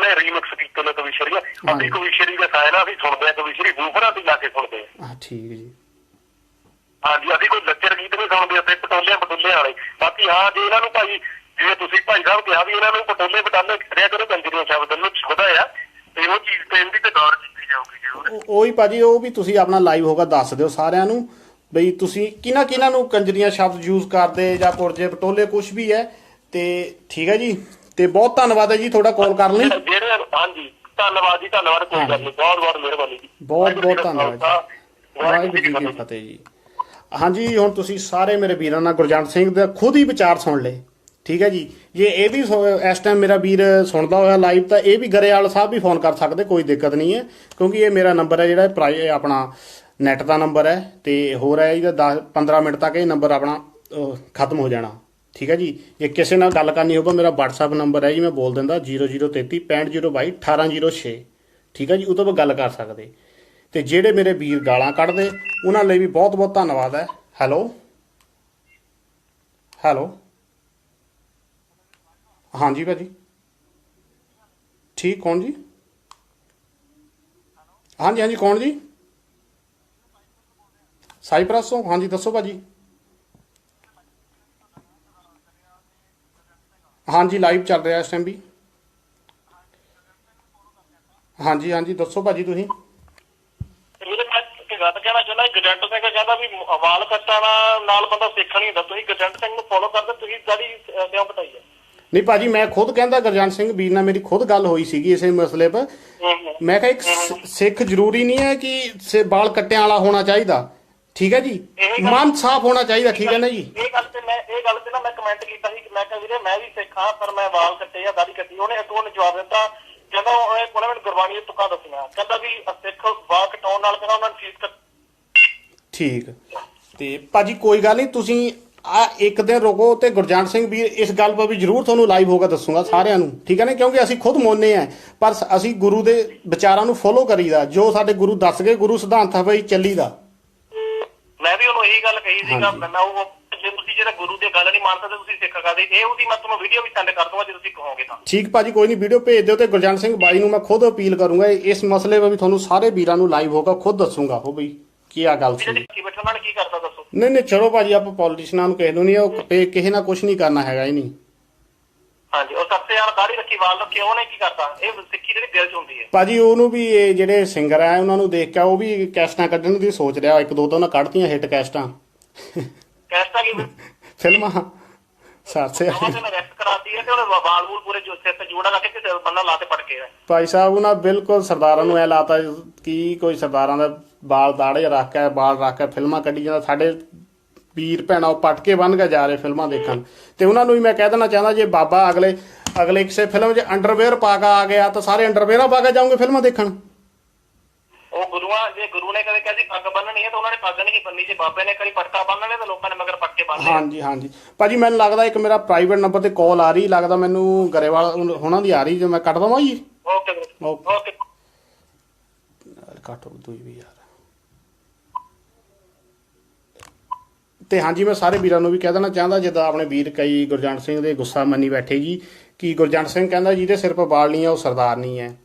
S2: ਉਹਨੇ ਰੀਮਿਕਸ ਕੀਤੇ ਨੇ ਕਵਿਸ਼ਰੀ ਅਸੀਂ ਕਵਿਸ਼ਰੀ ਦੇ ਸਾਇਨਾ ਅਸੀਂ ਸੁਣਦੇ ਆ ਕਵਿਸ਼ਰੀ ਬੂਫਰਾਂ ਤੇ ਜਾ ਕੇ ਸੁਣਦੇ ਆ।
S1: ਆ ਠੀਕ ਜੀ।
S2: ਹਾਂਜੀ ਅਸੀਂ ਕੋਈ ਲੱਚਰ ਗੀਤ ਨਹੀਂ ਸੁਣਦੇ ਅਸੀਂ ਪਟੋਲੇ ਪਟੋਲੇ ਵਾਲੇ। ਬਾਕੀ ਹਾਂ ਜੇ ਇਹਨਾਂ ਨੂੰ ਭਾਈ ਜਿਵੇਂ ਤੁਸੀਂ ਭਾਈ ਸਾਹਿਬ ਕਿਹਾ ਵੀ ਇਹਨਾਂ ਨੂੰ ਪਟੋਲੇ ਪਟਾਲੇ ਕਰਿਆ ਕਰੋ ਕੰਜਰੀਆਂ ਸ਼ਬਦ ਨੂੰ ਸ਼ਬਦ ਆ ਤੇ ਉਹ ਚੀਜ਼ ਤੇ ਇਹਦੀ ਤੇ ਗੌਰ ਕੀਤੀ ਜਾਊਗੀ ਜ਼ਰੂਰ।
S1: ਉਹ- ਉਹੀ ਭਾਜੀ ਉਹ ਵੀ ਤੁਸੀਂ ਆਪਣਾ ਲਾਈਵ ਹੋਗਾ ਦੱਸ ਦਿਓ ਸਾਰਿਆਂ ਨੂੰ ਬਈ ਤੁਸੀਂ ਕਿਹਨਾਂ ਕਿਹਨਾਂ ਨੂੰ ਕੰਜਰੀਆਂ ਸ਼ਬਦ ਯੂਜ਼ ਕਰਦੇ ਜਾਂ ਪੁਰਜੇ ਪਟੋਲੇ ਕੁਝ ਵੀ ਹੈ ਤੇ ਠੀਕ ਹੈ ਜੀ। ਤੇ ਬਹੁਤ ਧੰਨਵਾਦ ਹੈ ਜੀ ਤੁਹਾਡਾ ਕਾਲ ਕਰਨ ਲਈ।
S2: ਜਿਹੜੇ ਹਾਂਜੀ ਧੰਨਵਾਦ ਜੀ ਧੰਨਵਾਦ ਕੋਈ ਗੱਲ ਨਹੀਂ ਬਹੁਤ ਬਹੁਤ ਮਿਹਰਬਾਨੀ ਜੀ।
S1: ਬਹੁਤ ਬਹੁਤ ਧੰਨਵਾਦ ਵਾਹਿਗੁਰੂ ਜੀ ਕੀ ਫਤਿਹ ਜੀ। ਹਾਂਜੀ ਹੁਣ ਤੁਸੀਂ ਸਾਰੇ ਮੇਰੇ ਵੀਰਾਂ ਨਾਲ ਗੁਰਜੰਟ ਸਿੰਘ ਦਾ ਖੁਦ ਹੀ ਵਿਚਾਰ ਸੁਣ ਲਏ। ਠੀਕ ਹੈ ਜੀ। ਜੇ ਇਹ ਵੀ ਇਸ ਟਾਈਮ ਮੇਰਾ ਵੀਰ ਸੁਣਦਾ ਹੋਇਆ ਲਾਈਵ ਤਾਂ ਇਹ ਵੀ ਗਰੇਵਾਲ ਸਾਹਿਬ ਵੀ ਫੋਨ ਕਰ ਸਕਦੇ ਕੋਈ ਦਿੱਕਤ ਨਹੀਂ ਹੈ। ਕਿਉਂਕਿ ਇਹ ਮੇਰਾ ਨੰਬਰ ਹੈ ਜਿਹੜਾ ਆਪਣਾ ਨੈਟ ਦਾ ਨੰਬਰ ਹੈ ਤੇ ਹੋਰ ਹੈ ਇਹਦਾ 10 15 ਮਿੰਟ ਤੱਕ ਇਹ ਨੰਬਰ ਆਪਣਾ ਖਤਮ ਹੋ ਜਾਣਾ। ਠੀਕ ਹੈ ਜੀ? ਜੇ ਕਿਸੇ ਨਾਲ ਗੱਲ ਕਰਨੀ ਹੋਵੇ ਮੇਰਾ WhatsApp ਨੰਬਰ ਹੈ ਜੀ, ਮੈਂ ਬੋਲ ਦਿੰਦਾ 0033 6502 1806 ਠੀਕ ਹੈ ਜੀ? ਉਹ ਤੋਂ ਗੱਲ ਕਰ ਸਕਦੇ। ਤੇ ਜਿਹੜੇ ਮੇਰੇ ਵੀਰ ਗਾਲਾਂ ਕੱਢਦੇ, ਉਹਨਾਂ ਲਈ ਵੀ ਬਹੁਤ ਬਹੁਤ ਧੰਨਵਾਦ ਹੈ। ਹੈਲੋ? ਹੈਲੋ? ਹਾਂਜੀ ਭਾਜੀ। ਠੀਕ ਕੌਣ ਜੀ? ਹਾਂਜੀ ਹਾਂਜੀ, ਕੌਣ ਜੀ? ਸਾਈਪ੍ਰਸ ਤੋਂ। ਹਾਂਜੀ, ਦੱਸੋ ਭਾਜੀ। ਹਾਂਜੀ ਲਾਈਵ ਚੱਲ ਰਿਹਾ ਇਸ ਟਾਈਮ ਵੀ। ਹਾਂਜੀ ਹਾਂਜੀ ਦੱਸੋ ਭਾਜੀ ਤੁਸੀਂ।
S2: ਵੀਰੇ ਮੈਂ ਇੱਕ ਗੱਲ ਕਹਿਣਾ ਚਾਹੁੰਦਾ ਗਜੰਟ ਸਿੰਘ ਕਹਿੰਦਾ ਵੀ ਵਾਲ ਕੱਟਣਾ ਨਾਲ ਬੰਦਾ ਸਿੱਖ ਨਹੀਂ ਹੁੰਦਾ। ਤੁਸੀਂ ਗਜੰਟ ਸਿੰਘ ਨੂੰ ਫੋਲੋ ਕਰਦੇ ਤੁਸੀਂ ਦਾੜੀ ਅਹ, ਕਿਉਂ ਪਟਾਈ ਹੈ?
S1: ਨਹੀਂ ਭਾਜੀ ਮੈਂ ਖੁਦ ਕਹਿੰਦਾ ਗੁਰਜੰਟ ਸਿੰਘ ਵੀਰ ਨਾਲ ਮੇਰੀ ਖੁਦ ਗੱਲ ਹੋਈ ਸੀਗੀ ਇਸੇ ਮਸਲੇ 'ਪਰ ਮੈਂ ਕਿਹਾ ਇੱਕ ਸਿੱਖ ਜ਼ਰੂਰੀ ਨਹੀਂ ਹੈ ਕਿ ਸੇ ਬਾਲ ਕੱਟਿਆਂ ਵਾਲਾ ਹੋਣਾ ਚਾਹੀਦਾ। ਠੀਕ ਹੈ ਜੀ?
S2: ਇਹ ਗੱਲ-
S1: ਮਨ ਸਾਫ਼ ਹੋਣਾ ਚਾਹੀਦਾ ਠੀਕ ਹੈ ਨਾ ਜੀ?
S2: ਇਹ ਗੱਲ ਤੇ ਮੈਂ ਇਹ ਗੱਲ ਤੇ ਨਾ ਮੈਂ ਕਮੈਂਟ ਕੀਤਾ ਸੀ ਕਿ ਮੈਂ ਕਿਹਾ ਵੀਰੇ ਮੈਂ ਵੀ ਸਿੱਖ ਹਾਂ ਪਰ ਮੈਂ ਵਾਲ ਕੱਟੇ ਜਾਂ ਦਾੜੀ ਕੱਟੀ। ਉਹਨੇ ਅੱਗੋਂ ਨੇ ਜਵਾਬ ਦਿੱਤਾ। ਕਹਿੰਦਾ ਉਹ ਇਹ ਕੋਲੇ ਮੈਨੂੰ ਗੁਰਬਾਣੀ ਦੇ ਤੁਕਾਂ ਦੱਸੀਆਂ। ਕਹਿੰਦਾ ਵੀ ਸਿੱਖ ਵਾਲ ਕਟਾਉਣ ਨਾਲ ਕਹਿੰਦਾ ਉਹਨਾਂ ਨੂੰ ਫੀਸ ਕੱਟ
S1: ਠੀਕ। ਤੇ ਭਾਜੀ ਕੋਈ ਗੱਲ ਨਹੀਂ ਤੁਸੀਂ ਆ ਇੱਕ ਦਿਨ ਰੁਕੋ ਤੇ ਗੁਰਜੰਟ ਸਿੰਘ ਵੀਰ ਇਸ ਗੱਲ 'ਪਰ ਵੀ ਜ਼ਰੂਰ ਤੁਹਾਨੂੰ ਲਾਈਵ ਹੋਗਾ ਦੱਸੂਗਾ ਸਾਰਿਆਂ ਨੂੰ। ਠੀਕ ਹੈ ਨਾ? ਕਿਉਂਕਿ ਅਸੀਂ ਖੁਦ ਮੋਨੇ ਆ। ਪਰ ਸ- ਅਸੀਂ ਗੁਰੂ ਦੇ ਵਿਚਾਰਾਂ ਨੂੰ ਫੋਲੋ ਕਰੀਦਾ। ਜੋ ਸਾਡੇ ਗੁਰੂ ਦੱਸ ਗਏ ਗੁਰੂ ਸਿਧਾਂਤ ਹੈ ਬਈ ਚੱਲੀਦਾ।
S2: ਮੈਂ ਵੀ ਉਹਨੂੰ ਇਹੀ ਗੱਲ ਕਹੀ ਸੀਗਾ। ਮੈਂ ਉਹ ਜੇ ਤੁਸੀਂ ਜਿਹੜਾ ਗੁਰੂ ਦੀ ਗੱਲ ਨਹੀਂ ਮੰਨ ਸਕਦੇ ਤੁਸੀਂ ਸਿੱਖ ਕਰਦੇ ਇਹ ਉਹਦੀ ਮੈਂ ਤੁਹਾਨੂੰ ਵੀਡੀਓ ਵੀ ਸੈਂਡ ਕਰ ਦੂੰਗਾ ਜੇ ਤੁਸੀਂ ਕਹੋਗੇ ਤਾਂ।
S1: ਠੀਕ ਭਾਜੀ ਕੋਈ ਨਹੀਂ ਵੀਡੀਓ ਭੇਜ ਦਿਓ ਤੇ ਗੁਰਜੰਟ ਸਿੰਘ ਬਾਈ ਨੂੰ ਮੈਂ ਖੁਦ ਅਪੀਲ ਕਰੂੰਗਾ ਇਸ ਮਸਲੇ 'ਤੇ ਵੀ ਤੁਹਾਨੂੰ ਸਾਰੇ ਵੀਰਾਂ ਨੂੰ ਲਾਈਵ ਹੋਗਾ ਖੁਦ ਦੱਸੂਗਾ ਉਹ ਬਈ ਕੀ ਆ ਗੱਲ ਸੀ।
S2: ਕੀ ਬੈਠਾ ਕੀ ਕਰਦਾ ਦੱਸੋ?
S1: ਨਹੀਂ ਨਹੀਂ ਚਲੋ ਭਾਜੀ ਆਪਾਂ ਪੋਲੀਟੀਸ਼ੀਅਨਾਂ ਨੂੰ ਕਿਸੇ ਨੂੰ ਨਹੀਂ ਉਹ ਕਿਸੇ ਨਾਲ ਕੁਝ ਨਹੀਂ ਕਰਨਾ ਹੈਗਾ ਹੀ ਨਹੀਂ।
S2: ਹਾਂਜੀ ਉਹ ਸੱਤੇ ਯਾਰ ਦਾੜੀ ਰੱਖੀ ਵਾਲ ਰੱਖੇ ਉਹਨੇ ਕੀ ਕਰਦਾ? ਇਹ ਸਿੱਖੀ ਜਿਹੜੀ ਦਿਲ ਚ ਹੁੰਦੀ ਹੈ।
S1: ਭਾਜੀ ਉਹਨੂੰ ਵੀ ਇਹ ਜਿਹੜੇ ਸਿੰਗਰ ਆ ਉਹਨਾਂ ਨੂੰ ਦੇਖ ਕੇ ਉਹ ਵੀ ਕੈਸਟਾਂ ਕੱਢਣ ਦੀ ਸੋਚ ਰਿਹਾ ਇੱਕ ਦੋ ਤਾਂ ਉਹਨਾਂ ਕੱਢਤੀਆਂ ਹਿੱਟ ਕੈਸਟਾਂ।
S2: ਕੈਸਟਾ ਕੀ
S1: ਫਿਲਮਾਂ।
S2: ਤੇ ਰੈਸਟ ਕਰਾਤੀ ਹੈ ਤੇ ਉਹਨੇ ਵਾਲ ਵੂਲ ਪੂਰੇ ਜੋ ਸਿਰ ਤੇ ਜੋੜਾ ਲਾ ਕੇ ਤੇ ਬੰਦਾ ਲਾ ਤੇ ਪੜ ਕੇ
S1: ਭਾਈ ਸਾਹਿਬ ਉਹਨਾਂ ਬਿਲਕੁਲ ਸਰਦਾਰਾਂ ਨੂੰ ਐ ਲਾਤਾ ਕਿ ਕੋਈ ਸਰਦਾਰਾਂ ਦਾ ਬਾਲ ਦਾੜੇ ਰੱਖ ਕੇ ਬਾਲ ਰੱਖ ਕੇ ਫਿਲਮਾਂ ਕੱਢੀ ਜਾਂਦਾ। ਸਾਡੇ ਵੀਰ ਭੈਣਾਂ ਉਹ ਪਟ ਕੇ ਬੰਨ ਕੇ ਜਾ ਰਹੇ ਫਿਲਮਾਂ ਦੇਖਣ। ਤੇ ਉਹਨਾਂ ਨੂੰ ਵੀ ਮੈਂ ਕਹਿ ਦੇਣਾ ਚਾਹੁੰਦਾ ਜੇ ਬਾਬਾ ਅਗਲੇ ਅਗਲੇ ਕਿਸੇ ਫਿਲਮ 'ਚ ਅੰਡਰਵੇਅਰ ਪਾ ਕੇ ਆ ਗਿਆ ਤਾਂ ਸਾਰੇ ਅੰਡਰਵੇਅਰਾਂ ਪਾ ਕੇ ਜਾਓਗੇ ਫਿਲਮਾਂ ਦੇਖਣ?
S2: ਉਹ ਗੁਰੂਆਂ ਜੇ ਗੁਰੂ ਨੇ ਕਦੇ ਕਹਿੰਦੀ ਪੱਗ ਬੰਨਣੀ ਹੈ ਤਾਂ ਉਹਨਾਂ ਨੇ ਪੱਗ ਨਹੀਂ ਬੰਨੀ ਜੇ ਬਾਬੇ ਨੇ ਕਦੀ ਪਟਕਾ ਬੰਨ ਲਿਆ ਤਾਂ ਲੋਕਾਂ ਨੇ ਮਗਰ ਪਟਕੇ ਬੰਨ ਲਏ
S1: ਹਾਂਜੀ ਹਾਂਜੀ। ਭਾਜੀ ਮੈਨੂੰ ਲੱਗਦਾ ਇੱਕ ਮੇਰਾ ਪ੍ਰਾਈਵੇਟ ਨੰਬਰ ਤੇ ਕਾਲ ਆ ਰਹੀ ਲੱਗਦਾ ਮੈਨੂੰ ਗਰੇਵਾਲ ਹੁਣਾਂ ਦੀ ਆ ਰਹੀ ਜੇ ਮੈਂ ਕੱਟ ਦਵਾਂ ਜੀ? ਓਕੇ।
S2: ਓਕੇ।
S1: ਕੱਟ ਦੂਈ ਵੀ ਯਾਰ ਤੇ ਹਾਂਜੀ, ਮੈਂ ਸਾਰੇ ਵੀਰਾਂ ਨੂੰ ਵੀ ਕਹਿ ਦੇਣਾ ਚਾਹੁੰਦਾ, ਜਿੱਦਾਂ ਆਪਣੇ ਵੀਰ ਕਈ ਗੁਰਜੰਟ ਸਿੰਘ ਦੇ ਗੁੱਸਾ ਮੰਨੀ ਬੈਠੇ ਜੀ, ਕਿ ਗੁਰਜੰਟ ਸਿੰਘ ਕਹਿੰਦਾ, ਜਿਹਦੇ ਸਿਰ 'ਤੇ ਬਾਲ ਨਹੀਂ ਹੈ, ਉਹ ਸਰਦਾਰ ਨਹੀਂ ਹੈ।